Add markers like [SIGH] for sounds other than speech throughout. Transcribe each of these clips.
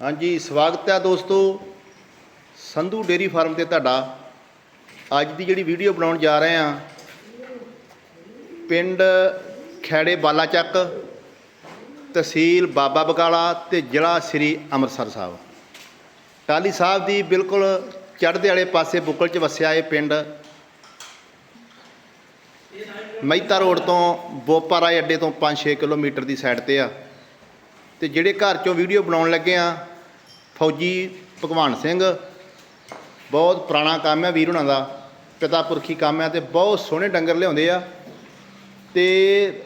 ਹਾਂਜੀ, ਸਵਾਗਤ ਹੈ ਦੋਸਤੋ। ਸੰਧੂ ਡੇਰੀ ਫਾਰਮ ਤੇ ਤੁਹਾਡਾ। ਅੱਜ ਦੀ ਜਿਹੜੀ ਵੀਡੀਓ ਬਣਾਉਣ ਜਾ ਰਹੇ ਹਾਂ, ਪਿੰਡ ਖੈੜੇ ਬਾਲਾਚੱਕ, ਤਹਿਸੀਲ ਬਾਬਾ ਬਕਾਲਾ ਤੇ ਜ਼ਿਲ੍ਹਾ ਸ੍ਰੀ ਅੰਮ੍ਰਿਤਸਰ ਸਾਹਿਬ। ਟਾਲੀ ਸਾਹਿਬ ਦੀ ਬਿਲਕੁਲ ਚੜ੍ਹਦੇ ਵਾਲੇ ਪਾਸੇ ਬੁੱਕਲ 'ਚ ਵਸਿਆ ਇਹ ਪਿੰਡ। ਮਹਿਤਾ ਰੋਡ ਤੋਂ ਬੋਪਾਰਾਏ ਅੱਡੇ ਤੋਂ 5-6 ਕਿਲੋਮੀਟਰ ਦੀ ਸਾਈਡ ਤੇ ਆ। ਤੇ ਜਿਹੜੇ ਘਰ ਚੋਂ ਵੀਡੀਓ ਬਣਾਉਣ ਲੱਗੇ ਆ ਫੌਜੀ ਭਗਵਾਨ ਸਿੰਘ ਬਹੁਤ ਪੁਰਾਣਾ ਕੰਮ ਹੈ ਵੀਰ ਹੁਣਾਂ ਦਾ ਪਿਤਾ ਪੁਰਖੀ ਕੰਮ ਹੈ ਤੇ ਬਹੁਤ ਸੋਹਣੇ ਡੰਗਰ ਲਿਆਉਂਦੇ ਆ ਤੇ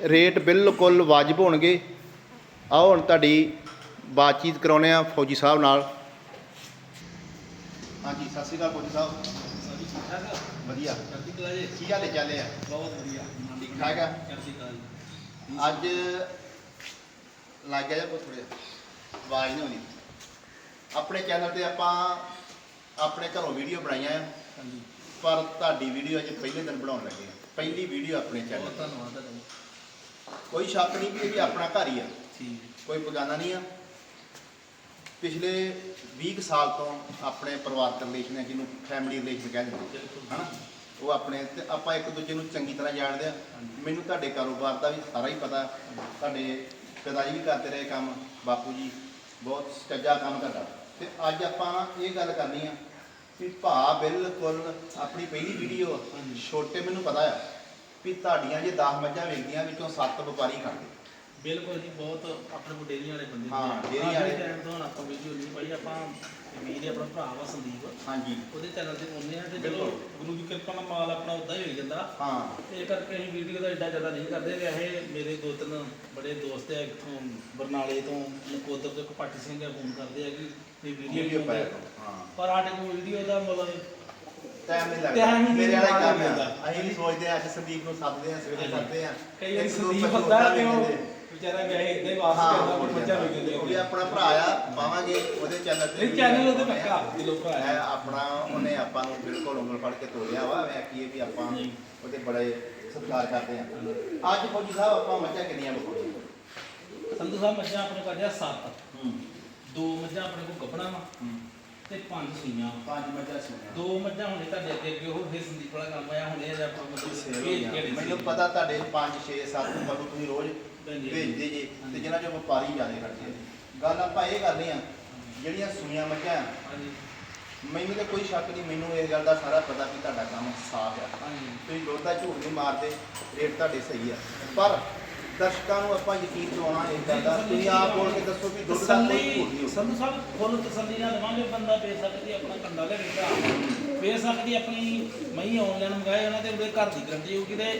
ਰੇਟ ਬਿਲਕੁਲ ਵਾਜਬ ਹੋਣਗੇ। ਆਓ ਹੁਣ ਤੁਹਾਡੀ ਬਾਤਚੀਤ ਕਰਾਉਨੇ ਆ ਫੌਜੀ ਸਾਹਿਬ ਨਾਲ। ਹਾਂਜੀ ਸਤਿ ਸ਼੍ਰੀ ਅਕਾਲ ਫੌਜੀ ਸਾਹਿਬ। ਸਾਡੀ ਠੀਕ ਠਾਕ? ਵਧੀਆ। ਚੜ੍ਹਦੀ ਕਲਾ ਜੀ। ਕੀ ਹਾਲੇ ਚੱਲੇ ਆ ਬਹੁਤ ਵਧੀਆ। ਠੀਕ ਠਾਕ ਆ? ਚੜ੍ਹਦੀ ਕਲਾ ਜੀ। ਅੱਜ ਲੱਗ ਗਿਆ ਜਾਂ ਕੋਈ ਜਿਹਾ? ਆਵਾਜ਼ ਨਹੀਂ ਆਉਂਦੀ ਆਪਣੇ ਚੈਨਲ ਤੇ ਆਪਾਂ ਆਪਣੇ ਘਰੋਂ ਵੀਡੀਓ ਬਣਾਈਆਂ ਆ। ਹਾਂਜੀ। ਪਰ ਤੁਹਾਡੀ ਵੀਡੀਓ ਅੱਜ ਪਹਿਲੇ ਦਿਨ ਬਣਾਉਣ ਲੱਗੇ ਆ। ਪਹਿਲੀ ਵੀਡੀਓ ਆਪਣੇ ਚੈਨਲ ਬਹੁਤ ਤੇ। ਧੰਨਵਾਦ ਤੁਹਾਡਾ ਜੀ। ਕੋਈ ਸ਼ੱਕ ਨਹੀਂ ਕਿ ਇਹ ਵੀ ਆਪਣਾ ਘਰ ਹੀ ਆ। ਠੀਕ ਕੋਈ ਬਗਾਨਾ ਨਹੀਂ ਆ। ਪਿਛਲੇ 20 ਕੁ ਸਾਲ ਤੋਂ ਆਪਣੇ ਪਰਿਵਾਰਕ ਰਿਲੇਸ਼ਨ ਹੈ ਜਿਹਨੂੰ ਫੈਮਿਲੀ ਰਿਲੇਸ਼ਨ ਕਹਿੰਦੇ ਨੇ ਹਨਾ? ਉਹ ਆਪਣੇ ਤੇ ਆਪਾਂ ਇੱਕ ਦੂਜੇ ਨੂੰ ਚੰਗੀ ਤਰ੍ਹਾਂ ਜਾਣਦੇ ਆ। ਮੈਨੂੰ ਤੁਹਾਡੇ ਕਾਰੋਬਾਰ ਦਾ ਵੀ ਸਾਰਾ ਹੀ ਪਤਾ। ਤੁਹਾਡੇ ਪਿਤਾ ਜੀ ਵੀ ਕਰਦੇ ਰਹੇ ਕੰਮ। ਬਾਪੂ ਜੀ ਬਹੁਤ ਸੱਚਾ ਕੰਮ ਕਰਦਾ। ਤੇ ਅੱਜ ਆਪਾਂ ਇਹ ਗੱਲ ਕਰਨੀ ਆ ਵੀ ਭਾ ਬਿਲਕੁਲ ਆਪਣੀ ਪਹਿਲੀ ਵੀਡੀਓ। ਛੋਟੇ ਮੈਨੂੰ ਪਤਾ ਆ ਵੀ ਤੁਹਾਡੀਆਂ ਜੇ 10 ਮੱਝਾਂ ਵੇਚਦੀਆਂ ਵਿੱਚੋਂ 7 ਵਪਾਰੀ ਕਰਦੇ ਬਿਲਕੁਲ ਜੀ ਬਹੁਤ ਆਪਣੇ ਕੋਲ ਡੇਰੀ ਵਾਲੇ ਬੰਦੇ ਹਾਂ, ਡੇਅਰੀ ਵਾਲੇ। ਟਾਈਮ ਤੋਂ ਹੁਣ ਆਪਾਂ ਵੀਡੀਓ ਨਹੀਂ ਪਾਈ ਆਪਾਂ ਵੀਰ ਆਪਣਾ ਭਰਾ ਵਾ ਸੰਦੀਪ ਹਾਂਜੀ ਉਹਦੇ ਚੈਨਲ ਤੇ ਪਾਉਂਦੇ ਆ ਤੇ ਚਲੋ ਬਿਲਕੁਲ। ਗੁਰੂ ਦੀ ਕਿਰਪਾ ਨਾਲ ਮਾਲ ਆਪਣਾ ਉਦਾਂ ਹੀ ਹੋਈ ਜਾਂਦਾ ਹਾਂ ਇਹ ਕਰਕੇ ਅਸੀਂ ਵੀਡੀਓ ਦਾ ਏਡਾ ਜ਼ਿਆਦਾ ਨਹੀਂ ਕਰਦੇ ਵੈਸੇ ਮੇਰੇ ਦੋ ਤਿੰਨ ਬੜੇ ਦੋਸਤ ਆ ਇੱਥੋਂ ਬਰਨਾਲੇ ਤੋਂ ਨਕੋਦਰ ਤੋਂ ਇੱਕ ਪਾਟੀ ਸਿੰਘ ਆ ਫੋਨ ਕਰਦੇ ਆ ਕਿ ਇਹ ਵੀਡੀਓ ਵੀਡੀਓ ਪਾਇਆ ਕਰੋ। ਹਾਂ ਪਰ ਸਾਡੇ ਕੋਲ ਵੀਡੀਓ ਦਾ ਮਤਲਬ ਟਾਈਮ ਨਹੀਂ ਟਾਈਮ ਲੱਗਦਾ ਹੀ ਨਹੀਂ ਮੇਰੇ ਵਾਲਾ ਕੰਮ ਲੱਗਦਾ। ਆ ਅਸੀਂ ਵੀ ਸੋਚਦੇ ਆ ਅੱਜ ਸੰਦੀਪ ਨੂੰ ਸੱਦਦੇ ਆ ਸਵੇਰੇ ਹਾਂਜੀ। ਸੱਦਦੇ ਆ ਕਈ ਵਾਰੀ ਇੱਕ ਦੋ ਸੰਦੀਪ ਪਸ਼ੂ ਹੁੰਦਾ ਤੇ ਉਹ ਵੇਚਦੇ। ਵਿਚਾਰਾ ਵੈਸੇ ਇਦਾਂ ਹੀ ਵਾਪਸ ਹਾਂ ਕਰਦਾ ਕੋਈ ਬੱਚਾ ਵੇਚ ਦਿੰਦੇ ਉਹ ਵੀ ਆਪਣਾ ਭਰਾ ਆ ਪਾਵਾਂਗੇ ਉਹਦੇ ਚੈਨਲ ਤੇ ਨਹੀਂ ਚੈਨਲ ਉਹਦੇ ਪੱਕਾ ਦਿਲੋਂ ਭਰਾ ਹੈ ਹੈ ਆਪਣਾ ਉਹਨੇ ਆਪਾਂ ਨੂੰ ਬਿਲਕੁਲ ਉਂਗਲ ਫੜ ਕੇ ਤੋੜਿਆ ਵਾ ਮੈਂ ਕੀ ਵੀ ਆਪਾਂ। ਉਹਦੇ ਬੜੇ ਸਤਿਕਾਰ ਕਰਦੇ ਆ। ਅੱਜ ਫੌਜੀ ਸਾਹਿਬ ਆਪਾਂ ਮੱਝਾਂ ਕਿੰਨੀਆਂ ਬਕੋਗੇ ਸੰਧੂ ਸਾਹਿਬ ਮੱਝਾਂ ਆਪਣੇ ਕੋਲ ਆ ਸੱਤ। ਹੂੰ। ਦੋ ਮੱਝਾਂ ਆਪਣੇ ਕੋਲ ਗੱਭਣਾ ਵਾ। ਤੇ ਪੰਜ ਸੂਈਆਂ। ਪੰਜ ਮੱਝਾਂ ਸੁਣਿਆ ਦੋ ਮੱਝਾਂ ਹੁਣੇ ਤੁਹਾਡੇ ਅੱਗੇ ਅੱਗੇ ਉਹ ਫਿਰ ਸੰਦੀਪ ਵਾਲਾ ਕੰਮ ਆਇਆ ਹੁਣੇ ਅਜੇ ਆਪਾਂ ਮੱਝ ਮੈਨੂੰ ਪਤਾ ਤੁਹਾਡੇ 5 6 7 ਪਸ਼ੂ ਤੁਸੀਂ ਰੋਜ਼ ਭੇਜਦੇ ਭੇਜਦੇ ਜੇ ਤੇ ਜਿਨ੍ਹਾਂ ਚੋਂ ਵਪਾਰੀ ਜ਼ਿਆਦਾ ਕਰਦੇ ਆ। ਗੱਲ ਆਪਾਂ ਇਹ ਕਰਨੀ ਆ ਜਿਹੜੀਆਂ ਸੂਈਆਂ ਮੱਝਾਂ ਹਾਂਜੀ। ਮੈਨੂੰ ਤੇ ਕੋਈ ਸ਼ੱਕ ਨਹੀਂ ਮੈਨੂੰ ਇਸ ਗੱਲ ਦਾ ਸਾਰਾ ਪਤਾ ਵੀ ਤੁਹਾਡਾ ਕੰਮ ਸਾਫ਼ ਆ। ਹਾਂਜੀ। ਤੁਸੀਂ ਦੁੱਧ ਦਾ ਝੂਠ ਨਹੀਂ ਮਾਰਦੇ ਰੇਟ ਤੁਹਾਡੇ ਸਹੀ ਆ। ਪਰ ਦਰਸ਼ਕਾਂ ਨੂੰ ਆਪਾਂ ਯਕੀਨ ਦਿਵਾਉਣਾ ਇਹ ਗੱਲ ਦਾ। ਤੁਸੀਂ ਆਪ ਬੋਲ ਕੇ ਦੱਸੋ ਵੀ ਦੁੱਧ ਦਾ ਕੋਈ ਝੂਠ ਨਹੀਂ ਤਸੱਲੀ ਸੰਧੂ ਸਾਹਿਬ ਫੁੱਲ ਤਸੱਲੀ ਨਾਲ ਦੇਵਾਂਗੇ। ਬੰਦਾ ਵੇਚ ਸਕਦੀ ਆਪਣਾ ਕੰਡਾ ਲੈ ਕੇ। ਵੇਚ ਸਕਦੀ ਆਪਣੀ ਮਹੀਂ ਆਨਲਾਈਨ ਮੰਗਾਏ ਉਹਨਾਂ ਤੇ ਉਹਦੇ ਘਰ ਦੀ ਗਰੰਟੀ ਹੋਊਗੀ ਤੇ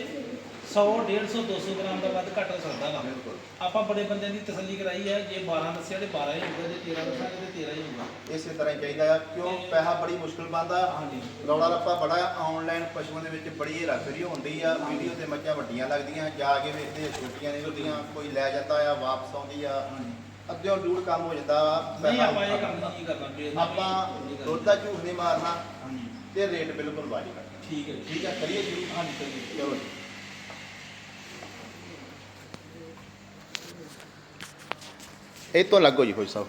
100 150 200 ਗ੍ਰਾਮ ਦਾ ਵੱਧ ਘੱਟ ਹੋ ਸਕਦਾ ਵਾ। ਬਿਲਕੁਲ। ਆਪਾਂ ਬੜੇ ਬੰਦਿਆਂ ਦੀ ਤਸੱਲੀ ਕਰਾਈ ਹੈ ਜੇ 12 ਦੱਸਿਆ ਤੇ 12 ਹੀ ਹੋਊਗਾ ਜੇ 13 ਦੱਸਾਂਗੇ ਤੇ 13 ਹੀ ਹੋਊਗਾ ਇਸੇ ਤਰ੍ਹਾਂ ਹੀ ਚਾਹੀਦਾ ਆ ਕਿਉਂ? ਪੈਸਾ ਬੜੀ ਮੁਸ਼ਕਲ ਬੰਦਾ ਹਾਂਜੀ। ਰੌਲਾ ਰੱਪਾ ਬੜਾ ਆਨਲਾਈਨ ਪਸ਼ੂਆਂ ਦੇ ਵਿੱਚ ਬੜੀ ਹੇਰਾਫੇਰੀ ਹੁੰਦੀ ਆ ਵੀਡੀਓ ਤੇ ਮੱਝਾਂ ਵੱਡੀਆਂ ਲੱਗਦੀਆਂ ਜਾ ਕੇ ਵੇਖਦੇ ਆ ਛੋਟੀਆਂ ਨਿਕਲਦੀਆਂ ਕੋਈ ਲੈ ਜਾਂਦਾ ਆ ਵਾਪਸ ਆਉਂਦੀ ਆ। ਹਾਂਜੀ। ਅੱਧਿਓਂ ਡੂੜ ਕੰਮ ਹੋ ਜਾਂਦਾ ਵਾ ਨਹੀਂ ਪੈਸਾ ਆਪਾਂ ਇਹ ਕੰਮ ਨਹੀਂ ਕਰਨਾ ਚਾਹੀਦਾ ਆਪਾਂ ਦੁੱਧ ਦਾ ਝੂਠ ਨਹੀਂ ਮਾਰਨਾ ਹਾਂਜੀ। ਤੇ ਰੇਟ ਬਿਲਕੁਲ ਠੀਕ ਹੈ ਠੀਕ ਹੈ ਕਰੀਏ ਜੀ। ਹਾਂਜੀ ਕਰੀਏ। ਚਲੋ। ਜੀ ਇਹ ਤੋਂ ਲੱਗੋ ਜੀ ਕੋਈ ਸਾਹਿਬ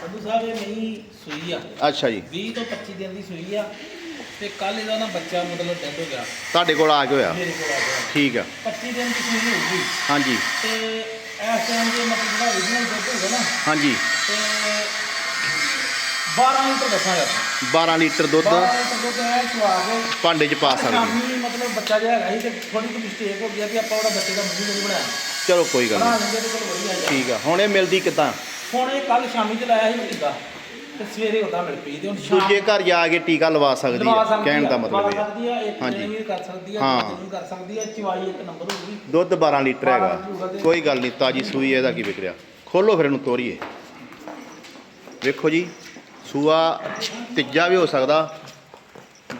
ਸੰਧੂ ਸਾਹਿਬ ਇਹ ਨਹੀਂ ਸੂਈ ਆ। ਅੱਛਾ ਜੀ। 20 ਤੋਂ 25 ਦਿਨ ਦੀ ਸੂਈ ਆ ਤੇ ਕੱਲ ਇਹਦਾ ਨਾ ਬੱਚਾ ਮਤਲਬ ਡੈਡ ਹੋ ਗਿਆ। ਤੁਹਾਡੇ ਕੋਲ ਆ ਕੇ ਹੋਇਆ? ਮੇਰੇ ਕੋਲ ਆ ਗਿਆ। ਠੀਕ ਆ। 25 ਦਿਨ ਦੀ ਸੂਈ ਹੋਊਗੀ। ਹਾਂਜੀ। ਤੇ ਇਸ ਟਾਈਮ ਦੇ ਮਤਲਬ ਜਿਹੜਾ original ਦੁੱਧ ਹੋਗਾ ਨਾ ਹਾਂਜੀ। ਤੇ 12 ਲੀਟਰ ਦੱਸਾਂਗਾ 12 ਲੀਟਰ ਦੁੱਧ। 12 ਲੀਟਰ ਦੁੱਧ ਐ ਚਵਾ ਕੇ ਭਾਂਡੇ 'ਚ ਪਾ ਸਕਦੇ ਸ਼ਾਮੀ ਮਤਲਬ ਬੱਚਾ ਜਿਹਾ ਹੈਗਾ ਸੀ ਤੇ ਥੋੜੀ ਜਿਹੀ ਮਿਸਟੇਕ ਹੋ ਗਈ ਆ ਕਿ ਆਪਾਂ ਉਹਦਾ ਬੱਚੇ ਦਾ ਮੂੰਹ ਨਹੀਂ ਬਣਾਇਆ। ਚਲੋ ਕੋਈ ਗੱਲ ਬਣਾ ਨਹੀਂ ਵਧੀਆ ਜਿਹਾ। ਠੀਕ ਆ ਹੁਣ ਇਹ ਮਿਲਦੀ ਕਿੱਦਾਂ? ਹੁਣ ਇਹ ਕੱਲ ਸ਼ਾਮੀ ਚ ਲਾਇਆ ਸੀ ਕਿੱਦਾਂ ਤੇ ਸਵੇਰੇ ਉਹਦਾ ਮਿਲ ਪਈ ਤੇ ਹੁਣ ਸ਼ਾਮ ਦੂਜੇ ਘਰ ਜਾ ਕੇ ਟੀਕਾ ਲਵਾ ਸਕਦੀ ਲਵਾ ਆ ਸਕਦੀ ਕਹਿਣ ਦਾ ਆ, ਮਤਲਬ ਲਵਾ ਇਹ ਆ। ਸਕਦੀ ਆ ਇੱਕ ਹਾਂਜੀ। ਦਿਨ ਵੀ ਕਰ ਸਕਦੀ ਆ ਹਾਂ। ਦੋ ਵੀ ਕਰ ਸਕਦੀ ਆ ਚਵਾਈ ਇੱਕ ਨੰਬਰ ਹੋਊਗੀ। ਦੁੱਧ 12 ਲੀਟਰ 12 ਹੈਗਾ। ਕੋਈ ਗੱਲ ਨਹੀਂ ਤਾਜੀ ਸੂਈ ਇਹਦਾ ਕੀ ਵਿਕ ਰਿਹਾ ਖੋਲੋ ਫਿਰ ਇਹਨੂੰ ਤੋਰੀਏ। ਵੇਖੋ ਜੀ ਸੂਆ ਤੀਜਾ ਵੀ ਹੋ ਸਕਦਾ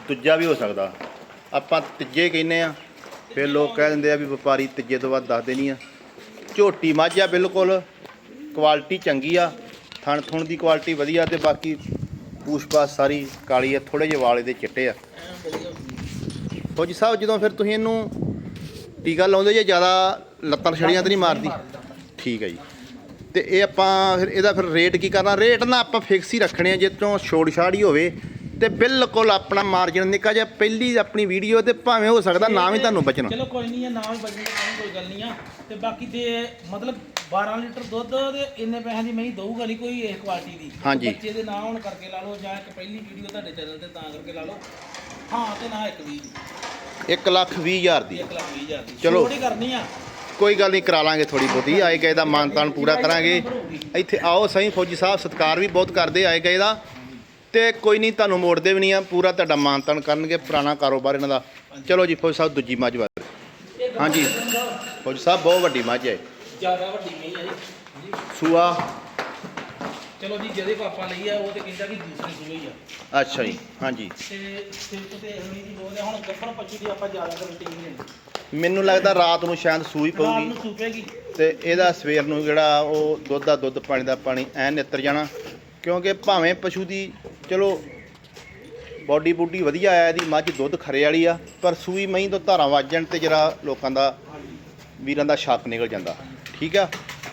ਦੂਜਾ ਵੀ ਹੋ ਸਕਦਾ। ਆਪਾਂ ਤੀਜੇ ਕਹਿੰਦੇ ਆ ਫਿਰ ਲੋਕ ਕਹਿ ਦਿੰਦੇ ਆ ਵੀ ਵਪਾਰੀ ਤੀਜੇ ਤੋਂ ਬਾਅਦ ਦੱਸਦੇ ਨਹੀਂ ਆ। ਝੋਟੀ ਮੱਝ ਆ ਬਿਲਕੁਲ ਕੁਆਲਿਟੀ ਚੰਗੀ ਆ, ਥਣ ਥੁਣ ਦੀ ਕੁਆਲਿਟੀ ਵਧੀਆ ਤੇ ਬਾਕੀ ਪੂਛ-ਪਾਛ ਸਾਰੀ ਕਾਲੀ ਆ ਥੋੜੇ ਜਿਹੇ ਵਾਲੇ ਦੇ ਚਿੱਟੇ ਆ। ਐਨ ਵਧੀਆ ਫੌਜੀ ਸਾਹਿਬ, ਜਦੋਂ ਫਿਰ ਤੁਸੀਂ ਇਹਨੂੰ ਟੀਕਾ ਲਾਉਂਦੇ ਜੇ, ਜ਼ਿਆਦਾ ਲੱਤਾਂ ਛੜੀਆਂ ਤੇ ਨਹੀਂ ਮਾਰਦੀ? ਠੀਕ ਹੈ ਜੀ। ਤੇ ਇਹ ਆਪਾਂ ਫਿਰ ਇਹਦਾ ਫਿਰ ਰੇਟ ਕੀ ਕਰਨਾ? ਰੇਟ ਨਾ ਆਪਾਂ ਫਿਕਸ ਹੀ ਰੱਖਣੇ ਆ, ਜੇ ਤੋਂ ਛੋੜ ਛਾੜ ਹੀ ਹੋਵੇ। ਤੇ ਬਿਲਕੁਲ ਆਪਣਾ ਮਾਰਜਨ ਨਿੱਕਾ ਜਿਹਾ ਪਹਿਲੀ ਆਪਣੀ ਵੀਡੀਓ ਤੇ ਭਾਵੇਂ ਹੋ ਸਕਦਾ ਨਾਮ ਹੀ ਤੁਹਾਨੂੰ ਬਚਣਾ। ਚਲੋ ਕੋਈ ਨਹੀਂ ਆ ਨਾਮ ਬਚਣ ਦਾ ਕੋਈ ਗੱਲ ਨਹੀਂ ਆ। ਤੇ ਬਾਕੀ ਤੇ ਮਤਲਬ 12 ਲੀਟਰ ਦੁੱਧ ਤੇ ਇੰਨੇ ਪੈਸਿਆਂ ਦੀ ਮੈਂ ਦਊਗਾ ਨਹੀਂ ਕੋਈ ਇਹ ਕੁਆਲਿਟੀ ਦੀ। ਹਾਂਜੀ। ਬੱਚੇ ਦੇ ਨਾਂ ਹੁਣ ਕਰਕੇ ਲਾ ਲਓ ਜਾਂ ਇੱਕ ਪਹਿਲੀ ਵੀਡੀਓ ਤੁਹਾਡੇ ਚੈਨਲ ਤੇ ਤਾਂ ਕਰਕੇ ਲਾ ਲਓ। ਹਾਂ ਤੇ ਨਾ ਇੱਕ ਵੀ 1 ਲੱਖ 20 ਹਜ਼ਾਰ ਦੀ। 1 ਲੱਖ 20 ਹਜ਼ਾਰ ਦੀ। ਚਲੋ। ਹੀ ਕਰਨੀ ਆ। ਕੋਈ ਗੱਲ ਨਹੀਂ ਕਰਾ ਲਾਂਗੇ ਥੋੜੀ ਬਹੁਤੀ। ਆਏ ਗਏ ਦਾ ਮਾਨਤਾਨ ਪੂਰਾ ਕਰਾਂਗੇ। ਇੱਥੇ ਆਓ ਸਹੀ ਫੌਜੀ ਸਾਹਿਬ ਸਤਿਕਾਰ ਵੀ ਬਹੁਤ ਕਰਦੇ ਆਏ ਗਏ ਦਾ। ਤੇ ਕੋਈ ਨਹੀਂ ਤੁਹਾਨੂੰ ਮੋੜਦੇ ਵੀ ਨਹੀਂ ਆ। ਪੂਰਾ ਤੁਹਾਡਾ ਮਾਨਤਾਨ ਕਰਨਗੇ ਪੁਰਾਣਾ ਕਾਰੋਬਾਰ ਇਹਨਾਂ ਦਾ। ਚਲੋ ਜੀ ਫੌਜੀ ਸਾਹਿਬ ਦੂਜੀ ਮੱਝ ਗੱਲ ਹਾਂਜੀ। ਫੌਜੀ ਸਾਹਿਬ ਬਹੁਤ ਵੱਡੀ ਮੱਝ ਹੈ। ਜ਼ਿਆਦਾ ਵੱਡੀ ਨਹੀਂ ਆ ਜੀ। ਸੂਆ। ਚਲੋ ਜੀ ਜਿਹਦੇ ਆਪਾਂ ਲਈ ਆ ਉਹ ਤੇ ਕਹਿੰਦਾ ਕਿ ਦੂਸਰੀ ਸੂਈ ਆ। ਅੱਛਾ ਜੀ ਹਾਂਜੀ। ਤੇ ਸਿਰਫ ਤੇ ਹਮੀ ਦੀ ਬੋਲ ਹੈ ਹੁਣ ਗੱਪਣ ਪੱਚੀ ਦੀ ਆਪਾਂ ਜ਼ਿਆਦਾ ਗਰੰਟੀ ਨਹੀਂ ਮੈਨੂੰ ਲੱਗਦਾ ਰਾਤ ਨੂੰ ਸ਼ਾਇਦ ਸੂਈ ਰਾਤ ਪਊਗੀ। ਨੂੰ ਸੂਪੇਗੀ। ਤੇ ਇਹਦਾ ਸਵੇਰ ਨੂੰ ਜਿਹੜਾ ਉਹ ਦੁੱਧ ਦਾ ਦੁੱਧ ਪਾਣੀ ਦਾ ਪਾਣੀ ਐਨ ਨਿੱਤਰ ਜਾਣਾ। ਕਿਉਂਕਿ ਭਾਵੇਂ ਪਸ਼ੂ ਦੀ ਚਲੋ ਬਾਡੀ ਬੂਡੀ ਵਧੀਆ ਆ ਇਹਦੀ ਮੱਝ ਦੁੱਧ ਖਰੇ ਵਾਲੀ ਆ ਪਰ ਸੂਈ ਮਹੀਂ ਤੋਂ ਧਾਰਾਂ ਵੱਜਣ ਤੇ ਜਰਾ ਲੋਕਾਂ ਦਾ ਵੀਰਾਂ ਦਾ ਸ਼ੱਕ ਨਿਕਲ ਜਾਂਦਾ। ਠੀਕ ਆ?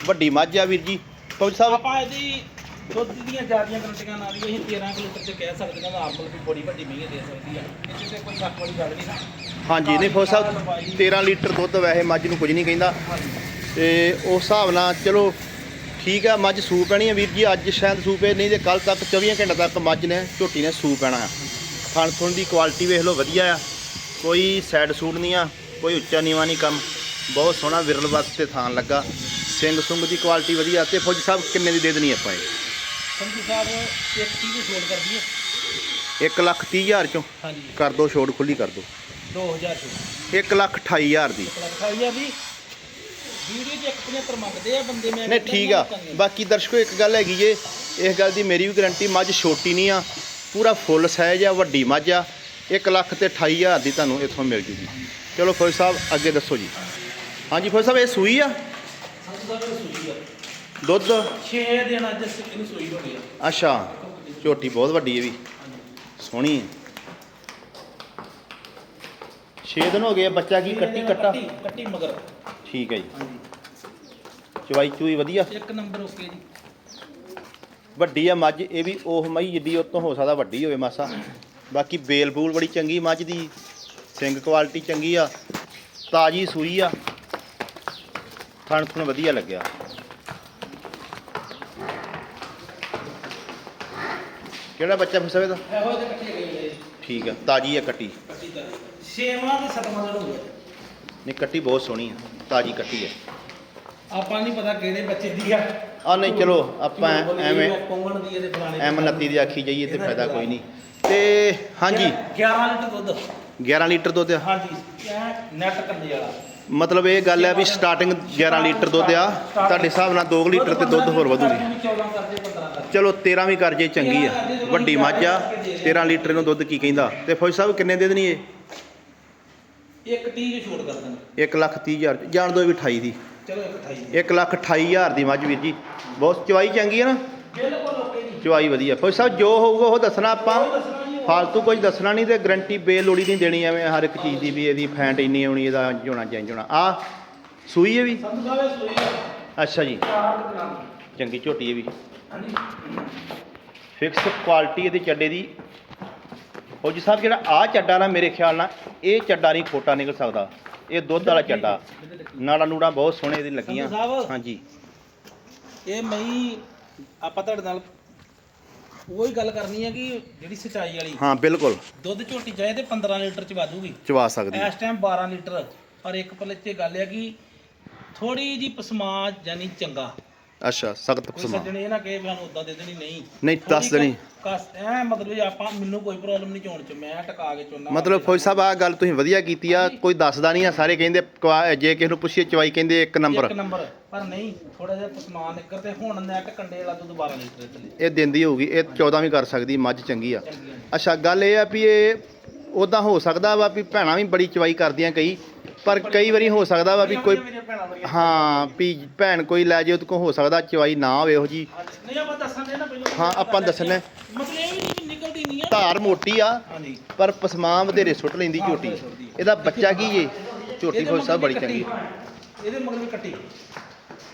ਵੱਡੀ ਮੱਝ ਆ ਵੀਰ ਜੀ। ਫੌਜ ਸਾਹਿਬ ਆਪਾਂ ਇਹਦੀ ਦੁੱਧ ਦੀਆਂ ਜ਼ਿਆਦੀਆਂ ਗਰੰਟੀਆਂ ਨਾਲ ਹੀ ਅਸੀਂ 13 ਕਿਲੋ ਤੱਕ ਕਹਿ ਸਕਦੇ ਹਾਂ ਨਾਰਮਲ ਵੀ ਬੜੀ ਵੱਡੀ ਮਹੀਂ ਦੇ ਸਕਦੀ ਆ। ਇਸ ਤੇ ਕੋਈ ਸ਼ੱਕ ਵਾਲੀ ਗੱਲ ਨਹੀਂ ਨਾ। ਹਾਂਜੀ ਨਹੀਂ ਫੌਜ ਸਾਹਿਬ 13 ਲੀਟਰ ਦੁੱਧ ਵੈਸੇ ਮੱਝ ਨੂੰ ਕੁਝ ਨਹੀਂ ਕਹਿੰਦਾ। ਤੇ ਉਸ ਹਿਸਾਬ ਨਾਲ ਚਲੋ ਠੀਕ ਆ ਮੱਝ ਸੂ ਪੈਣੀ ਆ ਵੀਰ ਜੀ ਅੱਜ ਸ਼ਾਇਦ ਸੂ ਪਏ ਨਹੀਂ ਤੇ ਕੱਲ ਤੱਕ 24 ਘੰਟੇ ਤੱਕ ਮੱਝ ਨੇ ਝੋਟੀ ਨੇ ਸੂ ਪੈਣਾ ਆ। ਖਾਣ ਥੁਣ ਦੀ ਕੁਆਲਿਟੀ ਵੇਖ ਲਓ ਵਧੀਆ ਆ। ਕੋਈ ਸਾਈਡ ਸੂਟ ਨਹੀਂ ਆ ਕੋਈ ਉੱਚਾ ਨੀਵਾ ਨਹੀਂ ਕੰਮ। ਬਹੁਤ ਸੋਹਣਾ ਵਿਰਲ ਵਾਸਤੇ ਥਾਨ ਲੱਗਾ। ਸਿੰਘ ਸੁੰਗ ਦੀ ਕੁਆਲਿਟੀ ਵਧੀਆ ਤੇ ਫੌਜੀ ਸਾਹਿਬ ਕਿੰਨੇ ਦੀ ਦੇ ਦੇਣੀ ਆਪਾਂ ਇਹ? ਸੰਧੂ ਸਾਹਿਬ ਇੱਕ ਚੀਜ਼ ਦੀ ਛੋੜ ਕਰ ਦਈਏ 1 ਲੱਖ 30 ਹਜ਼ਾਰ ਚੋਂ? ਹਾਂਜੀ। ਕਰ ਦੋ ਛੋੜ ਖੁੱਲੀ ਕਰ ਦੋ। 2000 ਛੋੜ 1 ਲੱਖ 28 ਹਜ਼ਾਰ ਦੀ। ਇੱਕ ਲੱਖ ਖਾਈ ਆ ਵੀ ਵੀਡੀਓ 'ਚ ਇੱਕ 75 ਮੰਗਦੇ ਆ ਬੰਦੇ ਮੈਂ ਨਹੀਂ ਠੀਕ ਆ। ਬਾਕੀ ਦਰਸ਼ਕੋ ਇੱਕ ਗੱਲ ਹੈਗੀ ਜੇ ਇਸ ਗੱਲ ਦੀ ਮੇਰੀ ਵੀ ਗਾਰੰਟੀ ਮੱਝ ਛੋਟੀ ਨਹੀਂ ਆ। ਪੂਰਾ ਫੁੱਲ ਸਾਈਜ਼ ਆ ਵੱਡੀ ਮੱਝ ਆ। 1 ਲੱਖ ਤੇ 28 ਹਜ਼ਾਰ ਦੀ ਤੁਹਾਨੂੰ ਇੱਥੋਂ ਮਿਲ ਜੂਗੀ। ਚਲੋ ਫੌਜ ਸਾਹਿਬ ਅੱਗੇ ਦੱਸੋ ਜੀ। ਹਾਂਜੀ ਫੌਜ ਸਾਹਿਬ ਇਹ ਸੂਈ ਆ? ਦੁੱਧ? 6 ਦਿਨ ਅੱਜ ਇਹਨੂੰ ਸੂਈ ਹੋ ਗਈ ਆ। ਅੱਛਾ ਝੋਟੀ ਬਹੁਤ ਵੱਡੀ ਹੈ ਵੀ। ਸੋਹਣੀ ਹੈ। 6 ਦਿਨ ਹੋ ਗਏ ਬੱਚਾ ਕੀ ਕੱਟੀ ਕੱਟਾ? ਕੱਟੀ ਕੱਟੀ ਮਗਰ। ਠੀਕ ਹੈ ਜੀ। ਹਾਂਜੀ। ਚਵਾਈ ਚੂਈ ਵਧੀਆ? ਇੱਕ ਨੰਬਰ ਓਕੇ ਜੀ। ਵੱਡੀ ਆ ਮੱਝ ਇਹ ਵੀ ਉਹ ਮਈ ਜਿੱਡੀ ਉਹ ਤੋਂ ਹੋ ਸਕਦਾ ਵੱਡੀ ਹੋਵੇ ਮਾਸਾ। ਬਾਕੀ ਬੇਲ ਬੂਲ ਬੜੀ ਚੰਗੀ ਮੱਝ ਦੀ ਸਿੰਘ ਕੁਆਲਿਟੀ ਚੰਗੀ ਆ ਤਾਜੀ ਸੂਈ ਆ। ਥਣ ਥਣ ਵਧੀਆ ਲੱਗਿਆ। ਕਿਹੜਾ ਬੱਚਾ ਫਿਰ ਸਵੇ ਦਾ? ਇਹੋ ਜਿਹੇ ਇਕੱਠੇ ਗਏ ਠੀਕ ਆ ਤਾਜੀ ਆ ਕੱਟੀ। ਕੱਟੀ ਦਾ ਛੇਵਾਂ ਤੇ ਸੱਤਵਾਂ ਦਿਨ ਹੋ ਗਿਆ। ਨਹੀਂ ਕੱਟੀ ਬਹੁਤ ਸੋਹਣੀ ਆ ਤਾਜੀ ਕੱਟੀ ਆ। ਆਪਾਂ ਨਹੀਂ ਪਤਾ ਕਿਹੜੇ ਬੱਚੇ ਦੀ ਆ। ਆ ਨਹੀਂ ਚਲੋ ਆਪਾਂ ਐਵੇਂ ਪੌਂਗਣ ਦੀ ਇਹਦੇ ਫਲਾਣੇ ਐਮ 29 ਦੀ ਆਖੀ ਜਾਈਏ ਤੇ ਫਾਇਦਾ ਕੋਈ ਨਹੀਂ। ਤੇ ਹਾਂਜੀ। 11 ਲੀਟਰ ਦੁੱਧ। 11 ਲੀਟਰ ਦੁੱਧ ਆ। ਹਾਂਜੀ ਨੈਟ ਕੰਦੇ ਵਾਲਾ। ਮਤਲਬ ਇਹ ਗੱਲ ਹੈ ਵੀ ਸਟਾਰਟਿੰਗ 11 ਲੀਟਰ ਦੁੱਧ ਆ। ਤੁਹਾਡੇ ਹਿਸਾਬ ਨਾਲ 2 ਲੀਟਰ ਤੇ ਦੁੱਧ ਹੋਰ ਵਧੂਗੀ। 14 ਕਰਦੇ 15 ਕਰਦੇ ਚਲੋ 13 ਵੀ ਕਰ ਜੇ ਚੰਗੀ ਆ। ਵੱਡੀ ਮੱਝ ਆ। 13 ਲੀਟਰ ਨੂੰ ਦੁੱਧ ਕੀ ਕਹਿੰਦਾ? ਤੇ ਫੌਜ ਸਾਹਿਬ ਕਿੰਨੇ ਦੇ ਦੇਣੀ ਇਹ? ਇੱਕ 30 ਚ ਛੋੜ ਕਰ ਦੇਣਾ 1 ਲੱਖ 30 ਹਜ਼ਾਰ ਜਾਣ ਦੋ ਵੀ 28 ਦੀ। ਚਲੋ ਇੱਕ 28 1 ਲੱਖ 28 ਹਜ਼ਾਰ ਦੀ ਮੱਝ ਵੀਰ ਜੀ। ਬਹੁਤ ਚਵਾਈ ਚੰਗੀ ਆ ਨਾ? ਬਿਲਕੁਲ ਓਕੇ ਜੀ। ਚਵਾਈ ਵਧੀਆ। ਫੌਜ ਸਾਹਿਬ ਜੋ ਹੋਊਗਾ ਉਹ ਦੱਸਣਾ ਆਪਾਂ। ਫਾਲਤੂ ਕੁਝ ਦੱਸਣਾ ਨਹੀਂ ਤੇ ਗਰੰਟੀ ਬੇਲੋੜੀ ਨਹੀਂ ਦੇਣੀ ਐਵੇਂ ਹਰ ਇੱਕ ਚੀਜ਼ ਦੀ ਵੀ ਇਹਦੀ ਫੈਂਟ ਇੰਨੀ ਆਉਣੀ ਇਹਦਾ ਹੋਣਾ ਚੇਂਜ ਹੋਣਾ। ਆ ਸੂਈ ਹੈ ਵੀ? ਸੂਈ ਅੱਛਾ ਜੀ। ਚੰਗੀ ਝੋਟੀ ਹੈ ਵੀ। ਹਾਂਜੀ। ਫਿਕਸ ਕੁਆਲਿਟੀ ਇਹਦੇ ਚੱਡੇ ਦੀ ਫੌਜੀ ਸਾਹਿਬ ਜਿਹੜਾ ਆ ਚੱਡਾ ਨਾ ਮੇਰੇ ਖਿਆਲ ਨਾਲ ਇਹ ਚੱਡਾ ਨਹੀਂ ਖੋਟਾ ਨਿਕਲ ਸਕਦਾ। ਇਹ ਦੁੱਧ ਵਾਲਾ ਚੱਡਾ ਨਾੜਾ ਨੂੜਾ ਬਹੁਤ ਸੋਹਣੇ ਇਹਦੀ ਲੱਗੀਆਂ। ਹਾਂਜੀ। ਇਹ ਮਈ ਆਪਾਂ ਤੁਹਾਡੇ ਨਾਲ ਉਹੀ ਗੱਲ ਕਰਨੀ ਹੈ ਕਿ ਜਿਹੜੀ ਸਚਾਈ ਵਾਲੀ ਹਾਂ ਬਿਲਕੁਲ। ਦੁੱਧ ਝੋਟੀ ਚਾਹੇ ਤੇ 15 ਲੀਟਰ ਚ ਵਾਜੂਗੀ ਚਵਾ ਸਕਦੀ। ਇਸ ਟਾਈਮ 12 ਲੀਟਰ। ਪਰ ਇੱਕ ਪੱਲੇ 'ਚ ਗੱਲ ਹੈ ਕਿ ਥੋੜੀ ਜੀ ਪਸਮਾ ਜਾਨੀ ਚੰਗਾ। ਅੱਛਾ ਸਖਤ ਕੋਈ ਸੱਜਣੇ ਇਹ ਨਾ ਕਹੇ ਵੀ ਸਾਨੂੰ ਉਦਾਂ ਦੇ ਦੇਣੀ ਨਹੀਂ। ਨਹੀਂ ਦੱਸ ਦੇਣੀ। ਕਸ ਐ ਮਤਲਬ ਵੀ ਆਪਾਂ ਮੈਨੂੰ ਕੋਈ ਪ੍ਰੋਬਲਮ ਨਹੀਂ ਚੋਣ ਚ ਮੈਂ ਟਕਾ ਕੇ ਚੋਣਾ ਮਤਲਬ ਫੌਜੀ ਸਾਹਿਬ ਆ ਗੱਲ ਤੁਸੀਂ ਵਧੀਆ ਕੀਤੀ ਆ ਕੋਈ ਦੱਸਦਾ ਨਹੀਂ ਆ ਸਾਰੇ ਕਹਿੰਦੇ ਕੁਆ- ਜੇ ਕਿਸੇ ਨੂੰ ਪੁੱਛੀਏ ਚਵਾਈ ਕਹਿੰਦੇ ਇੱਕ ਨੰਬਰ ਇੱਕ ਨੰਬਰ। ਪਰ ਨਹੀਂ ਥੋੜਾ ਜਿਹਾ ਪਸਮਾ ਨਿਕਰ ਤੇ ਹੁਣ ਨੈਟ ਕੰਡੇ ਵਾਲਾ ਦੁੱਧ 12 ਲੀਟਰ ਥੱਲੇ ਇਹ ਦਿੰਦੀ ਹੋਊਗੀ ਇਹ 14 ਵੀ ਕਰ ਸਕਦੀ ਮੱਝ ਚੰਗੀ ਆ। ਚੰਗੀ ਆ। ਅੱਛਾ ਗੱਲ ਇਹ ਆ ਵੀ ਇਹ ਉਦਾਂ ਹੋ ਸਕਦਾ ਵਾ ਵੀ ਭੈਣਾਂ ਵੀ ਬੜੀ ਚਵਾਈ ਕਰਦੀਆਂ ਕਈ ਪਰ ਕਈ ਵਾਰੀ ਹੋ ਸਕਦਾ ਵਾ ਵੀ ਕੋਈ। ਹਾਂ ਵੀ ਭੈਣ ਕੋਈ ਲੈ ਜੇ ਉਹਦੇ ਕੋ ਹੋ ਸਕਦਾ ਚਵਾਈ ਨਾ ਹੋਵੇ ਉਹ ਜੀ ਨਹੀਂ ਆਪਾਂ ਦੱਸਾਂਗੇ ਨਾ ਪਹਿਲਾਂ। ਹਾਂ, ਆਪਾਂ ਦੱਸਣੇ। ਮਤਲਬ ਇਹ ਵੀ ਨਹੀਂ ਕਿ ਨਿਕਲਦੀ ਨਹੀਂ ਆ। ਧਾਰ ਮੋਟੀ ਆ ਪਰ ਪਸਮਾਂ ਵਧੇਰੇ ਸੁੱਟ ਲੈਂਦੀ ਝੋਟੀ। ਇਹਦਾ ਬੱਚਾ ਕੀ ਜੇ? ਝੋਟੀ ਫੌਜ ਸਾਹਿਬ ਬੜੀ ਚੰਗੀ। ਇਹਦੇ ਮਗਰ ਵੀ ਕੱਟੀ।